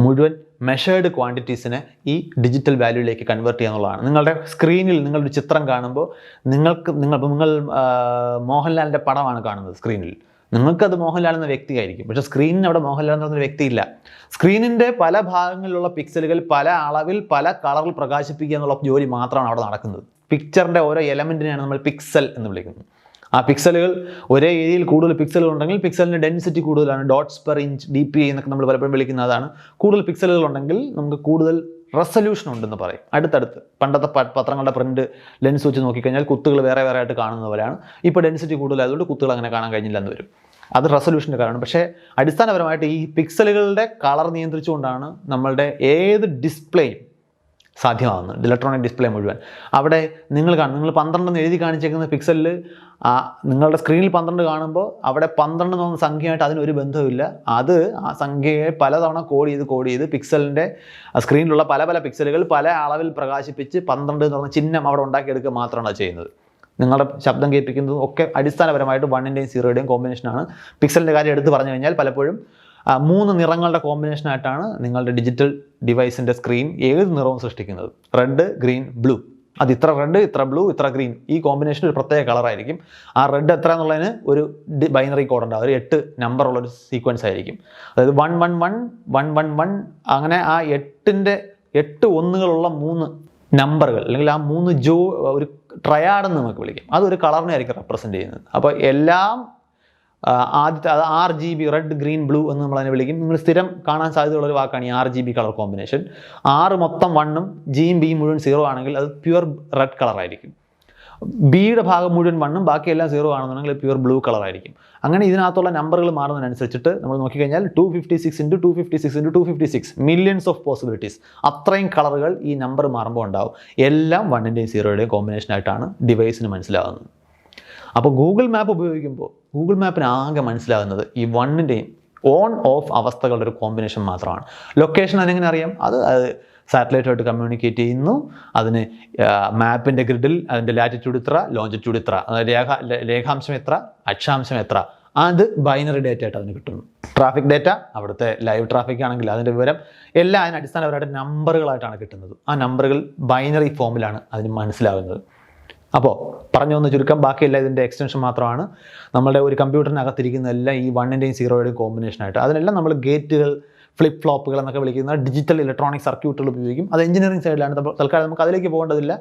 മുഴുവൻ മെഷേർഡ് ക്വാണ്ടിറ്റീസിനെ ഈ ഡിജിറ്റൽ വാല്യൂയിലേക്ക് കൺവേർട്ട് ചെയ്യുക എന്നുള്ളതാണ് നിങ്ങളുടെ സ്ക്രീനിൽ നിങ്ങളൊരു ചിത്രം കാണുമ്പോൾ നിങ്ങൾക്ക് നിങ്ങൾ നിങ്ങൾ മോഹൻലാലിന്റെ പടമാണ് കാണുന്നത് സ്ക്രീനിൽ നിങ്ങൾക്കത് മോഹൻലാൽ എന്ന വ്യക്തിയായിരിക്കും. പക്ഷേ സ്ക്രീനിന് അവിടെ മോഹൻലാൽ എന്ന് പറയുന്ന വ്യക്തിയില്ല. സ്ക്രീനിന്റെ പല ഭാഗങ്ങളിലുള്ള പിക്സലുകൾ പല അളവിൽ പല കളറിൽ പ്രകാശിപ്പിക്കുക എന്നുള്ള ജോലി മാത്രമാണ് അവിടെ നടക്കുന്നത്. പിക്ചറിന്റെ ഓരോ എലമെന്റിനെയാണ് നമ്മൾ പിക്സൽ എന്ന് വിളിക്കുന്നത്. ആ പിക്സലുകൾ ഒരേ ഏരിയയിൽ കൂടുതൽ പിക്സലുകൾ ഉണ്ടെങ്കിൽ പിക്സലിന്റെ ഡെൻസിറ്റി കൂടുതലാണ് dots per inch D P എന്നൊക്കെ നമ്മൾ പലപ്പോഴും വിളിക്കുന്നതാണ് കൂടുതൽ പിക്സലുകൾ ഉണ്ടെങ്കിൽ നമുക്ക് കൂടുതൽ റെസൊല്യൂഷൻ ഉണ്ടെന്ന് പറയും. അടുത്തടുത്ത് പണ്ടത്തെ പത്രങ്ങളുടെ പ്രിന്റ് ലെൻസ് വെച്ച് നോക്കിക്കഴിഞ്ഞാൽ കുത്തുകൾ വേറെ വേറെ ആയിട്ട് കാണുന്ന പോലെയാണ്. ഇപ്പോൾ ഡെൻസിറ്റി കൂടുതലായതുകൊണ്ട് കുത്തുകൾ അങ്ങനെ കാണാൻ കഴിഞ്ഞില്ല എന്ന് വരും. അത് റെസൊല്യൂഷന്റെ കാരണം പക്ഷേ അടിസ്ഥാനപരമായിട്ട് ഈ പിക്സലുകളുടെ കളർ നിയന്ത്രിച്ചുകൊണ്ടാണ് നമ്മളുടെ ഏത് ഡിസ്പ്ലേയും സാധ്യമാകുന്നത് ഇലക്ട്രോണിക് ഡിസ്പ്ലേ മുഴുവൻ. അവിടെ നിങ്ങൾ കാണും നിങ്ങൾ പന്ത്രണ്ടെന്ന് എഴുതി കാണിച്ചേക്കുന്ന പിക്സലിൽ നിങ്ങളുടെ സ്ക്രീനിൽ പന്ത്രണ്ട് കാണുമ്പോൾ അവിടെ പന്ത്രണ്ട് എന്ന് സംഖ്യയായിട്ട് അതിനൊരു ബന്ധവുമില്ല. അത് ആ സംഖ്യയെ പലതവണ കോഡ് ചെയ്ത് കോഡ് ചെയ്ത് പിക്സലിന്റെ സ്ക്രീനിലുള്ള പല പല പിക്സലുകൾ പല അളവിൽ പ്രകാശിപ്പിച്ച് പന്ത്രണ്ട് എന്ന് പറഞ്ഞ ചിഹ്നം അവിടെ ഉണ്ടാക്കിയെടുക്കുക മാത്രമാണ് ചെയ്യുന്നത്. നിങ്ങളുടെ ശബ്ദം കേൾപ്പിക്കുന്നതും ഒക്കെ അടിസ്ഥാനപരമായിട്ട് വണ്ണിന്റെയും സീറോയുടെയും കോമ്പിനേഷനാണ് പിക്സലിന്റെ കാര്യം എടുത്ത് പറഞ്ഞു കഴിഞ്ഞാൽ പലപ്പോഴും മൂന്ന് നിറങ്ങളുടെ കോമ്പിനേഷൻ കോമ്പിനേഷനായിട്ടാണ് നിങ്ങളുടെ ഡിജിറ്റൽ ഡിവൈസിന്റെ സ്ക്രീൻ ഏത് നിറവും സൃഷ്ടിക്കുന്നത്? റെഡ് ഗ്രീൻ ബ്ലൂ അത് ഇത്ര റെഡ് ഇത്ര ബ്ലൂ ഇത്ര ഗ്രീൻ ഈ കോമ്പിനേഷൻ ഒരു പ്രത്യേക കളറായിരിക്കും ആ റെഡ് എത്ര എന്നുള്ളതിന് ഒരു ബൈനറി കോഡ് ഉണ്ടാവും. ഒരു എട്ട് നമ്പറുള്ള ഒരു സീക്വൻസ് ആയിരിക്കും. അതായത് one one one one one one അങ്ങനെ ആ എട്ടിന്റെ എട്ട് ഒന്നുകളുള്ള മൂന്ന് നമ്പറുകൾ അല്ലെങ്കിൽ ആ മൂന്ന് ജോ ഒരു ട്രയാഡ് എന്ന് നമുക്ക് വിളിക്കും. അതൊരു കളറിനെ ആയിരിക്കും റെപ്രസെന്റ് ചെയ്യുന്നത്. അപ്പോൾ എല്ലാം ആദ്യത്തെ അത് R G B red green blue എന്ന് നമ്മൾ അതിനെ വിളിക്കും. നിങ്ങൾ സ്ഥിരം കാണാൻ സാധ്യതയുള്ള ഒരു വാക്കാണ് ഈ R G B colour combination ആറ് മൊത്തം വണ്ണും ജിയും ബിയും മുഴുവൻ സീറോ ആണെങ്കിൽ അത് പ്യുവർ റെഡ് കളറായിരിക്കും ബിയുടെ ഭാഗം മുഴുവൻ വണ്ണും ബാക്കിയെല്ലാം സീറോ ആണെന്നുണ്ടെങ്കിൽ പ്യുവർ ബ്ലൂ കളർ ആയിരിക്കും. അങ്ങനെ ഇതിനകത്തുള്ള നമ്പറുകൾ മാറുന്നതിനനുസരിച്ചിട്ട് നമ്മൾ നോക്കിക്കഴിഞ്ഞാൽ two fifty six into two fifty six into two fifty six millions of possibilities അത്രയും കളറുകൾ ഈ നമ്പർ മാറുമ്പോൾ ഉണ്ടാവും. എല്ലാം വണ്ണിന്റെയും സീറോയുടെയും കോമ്പിനേഷനായിട്ടാണ് ഡിവൈസിന് മനസ്സിലാകുന്നത് അപ്പോൾ ഗൂഗിൾ മാപ്പ് ഉപയോഗിക്കുമ്പോൾ ഗൂഗിൾ മാപ്പിന് ആകെ മനസ്സിലാകുന്നത് ഈ വണ്ണിന്റെയും ഓൺ ഓഫ് അവസ്ഥകളുടെ ഒരു കോമ്പിനേഷൻ മാത്രമാണ്. ലൊക്കേഷൻ അതെങ്ങനെ അറിയാം? അത് അത് സാറ്റലൈറ്റുമായിട്ട് കമ്മ്യൂണിക്കേറ്റ് ചെയ്യുന്നു. അതിന് മാപ്പിന്റെ ഗ്രിഡിൽ അതിന്റെ ലാറ്റിറ്റ്യൂഡ് ഇത്ര ലോഞ്ചിറ്റ്യൂഡ് ഇത്ര രേഖ രേഖാംശം എത്ര അക്ഷാംശം എത്ര അത് ബൈനറി ഡേറ്റ ആയിട്ട് അതിന് കിട്ടുന്നു. ട്രാഫിക് ഡേറ്റ അവിടുത്തെ ലൈവ് ട്രാഫിക് ആണെങ്കിൽ അതിന്റെ വിവരം എല്ലാം അതിന് അടിസ്ഥാനപരമായിട്ട് നമ്പറുകളായിട്ടാണ് കിട്ടുന്നത്. ആ നമ്പറുകൾ ബൈനറി ഫോമിലാണ് അതിന് മനസ്സിലാകുന്നത്. അപ്പോൾ പറഞ്ഞു വന്ന ചുരുക്കം ബാക്കിയെല്ലാം ഇതിന്റെ എക്സ്റ്റൻഷൻ മാത്രമാണ്. നമ്മുടെ ഒരു കമ്പ്യൂട്ടറിനകത്തിരിക്കുന്ന എല്ലാം ഈ വണ്ണിന്റെയും സീറോയുടെയും കോമ്പിനേഷനായിട്ട് അതിനെല്ലാം നമ്മൾ ഗേറ്റുകൾ ഫ്ലിപ്പ് ഫ്ലോപ്പുകൾ എന്നൊക്കെ വിളിക്കുന്ന ഡിജിറ്റൽ ഇലക്ട്രോണിക് സർക്യൂട്ടുകൾ ഉപയോഗിക്കും. അത് എഞ്ചിനീയറിംഗ് സൈഡിലാണ് തൽക്കാലം നമുക്ക് അതിലേക്ക് പോകേണ്ടതില്ല.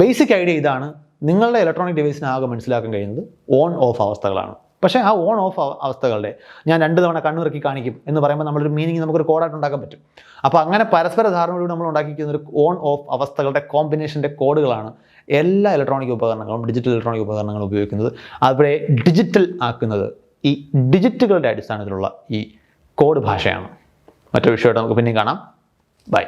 ബേസിക് ഐഡിയ ഇതാണ് നിങ്ങളുടെ ഇലക്ട്രോണിക് ഡിവൈസിനാകെ മനസ്സിലാക്കാൻ കഴിയുന്നത് ഓൺ ഓഫ് അവസ്ഥകളാണ്. പക്ഷേ ആ ഓൺ ഓഫ് അവസ്ഥകളുടെ ഞാൻ രണ്ട് തവണ കണ്ണുറക്കി കാണിക്കും എന്ന് പറയുമ്പോൾ നമ്മളൊരു മീനിങ് നമുക്കൊരു കോഡായിട്ട് ഉണ്ടാക്കാൻ പറ്റും. അപ്പോൾ അങ്ങനെ പരസ്പര ധാരണയോട് നമ്മൾ ഉണ്ടാക്കിയിരിക്കുന്ന ഒരു ഓൺ ഓഫ് അവസ്ഥകളുടെ കോമ്പിനേഷന്റെ കോഡുകളാണ് എല്ലാ ഇലക്ട്രോണിക് ഉപകരണങ്ങളും ഡിജിറ്റൽ ഇലക്ട്രോണിക് ഉപകരണങ്ങളും ഉപയോഗിക്കുന്നത് അവിടെ ഡിജിറ്റൽ ആക്കുന്നത് ഈ ഡിജിറ്റുകളുടെ അടിസ്ഥാനത്തിലുള്ള ഈ കോഡ് ഭാഷയാണ്. മറ്റൊരു വിഷയമായിട്ട് നമുക്ക് പിന്നെയും കാണാം. ബൈ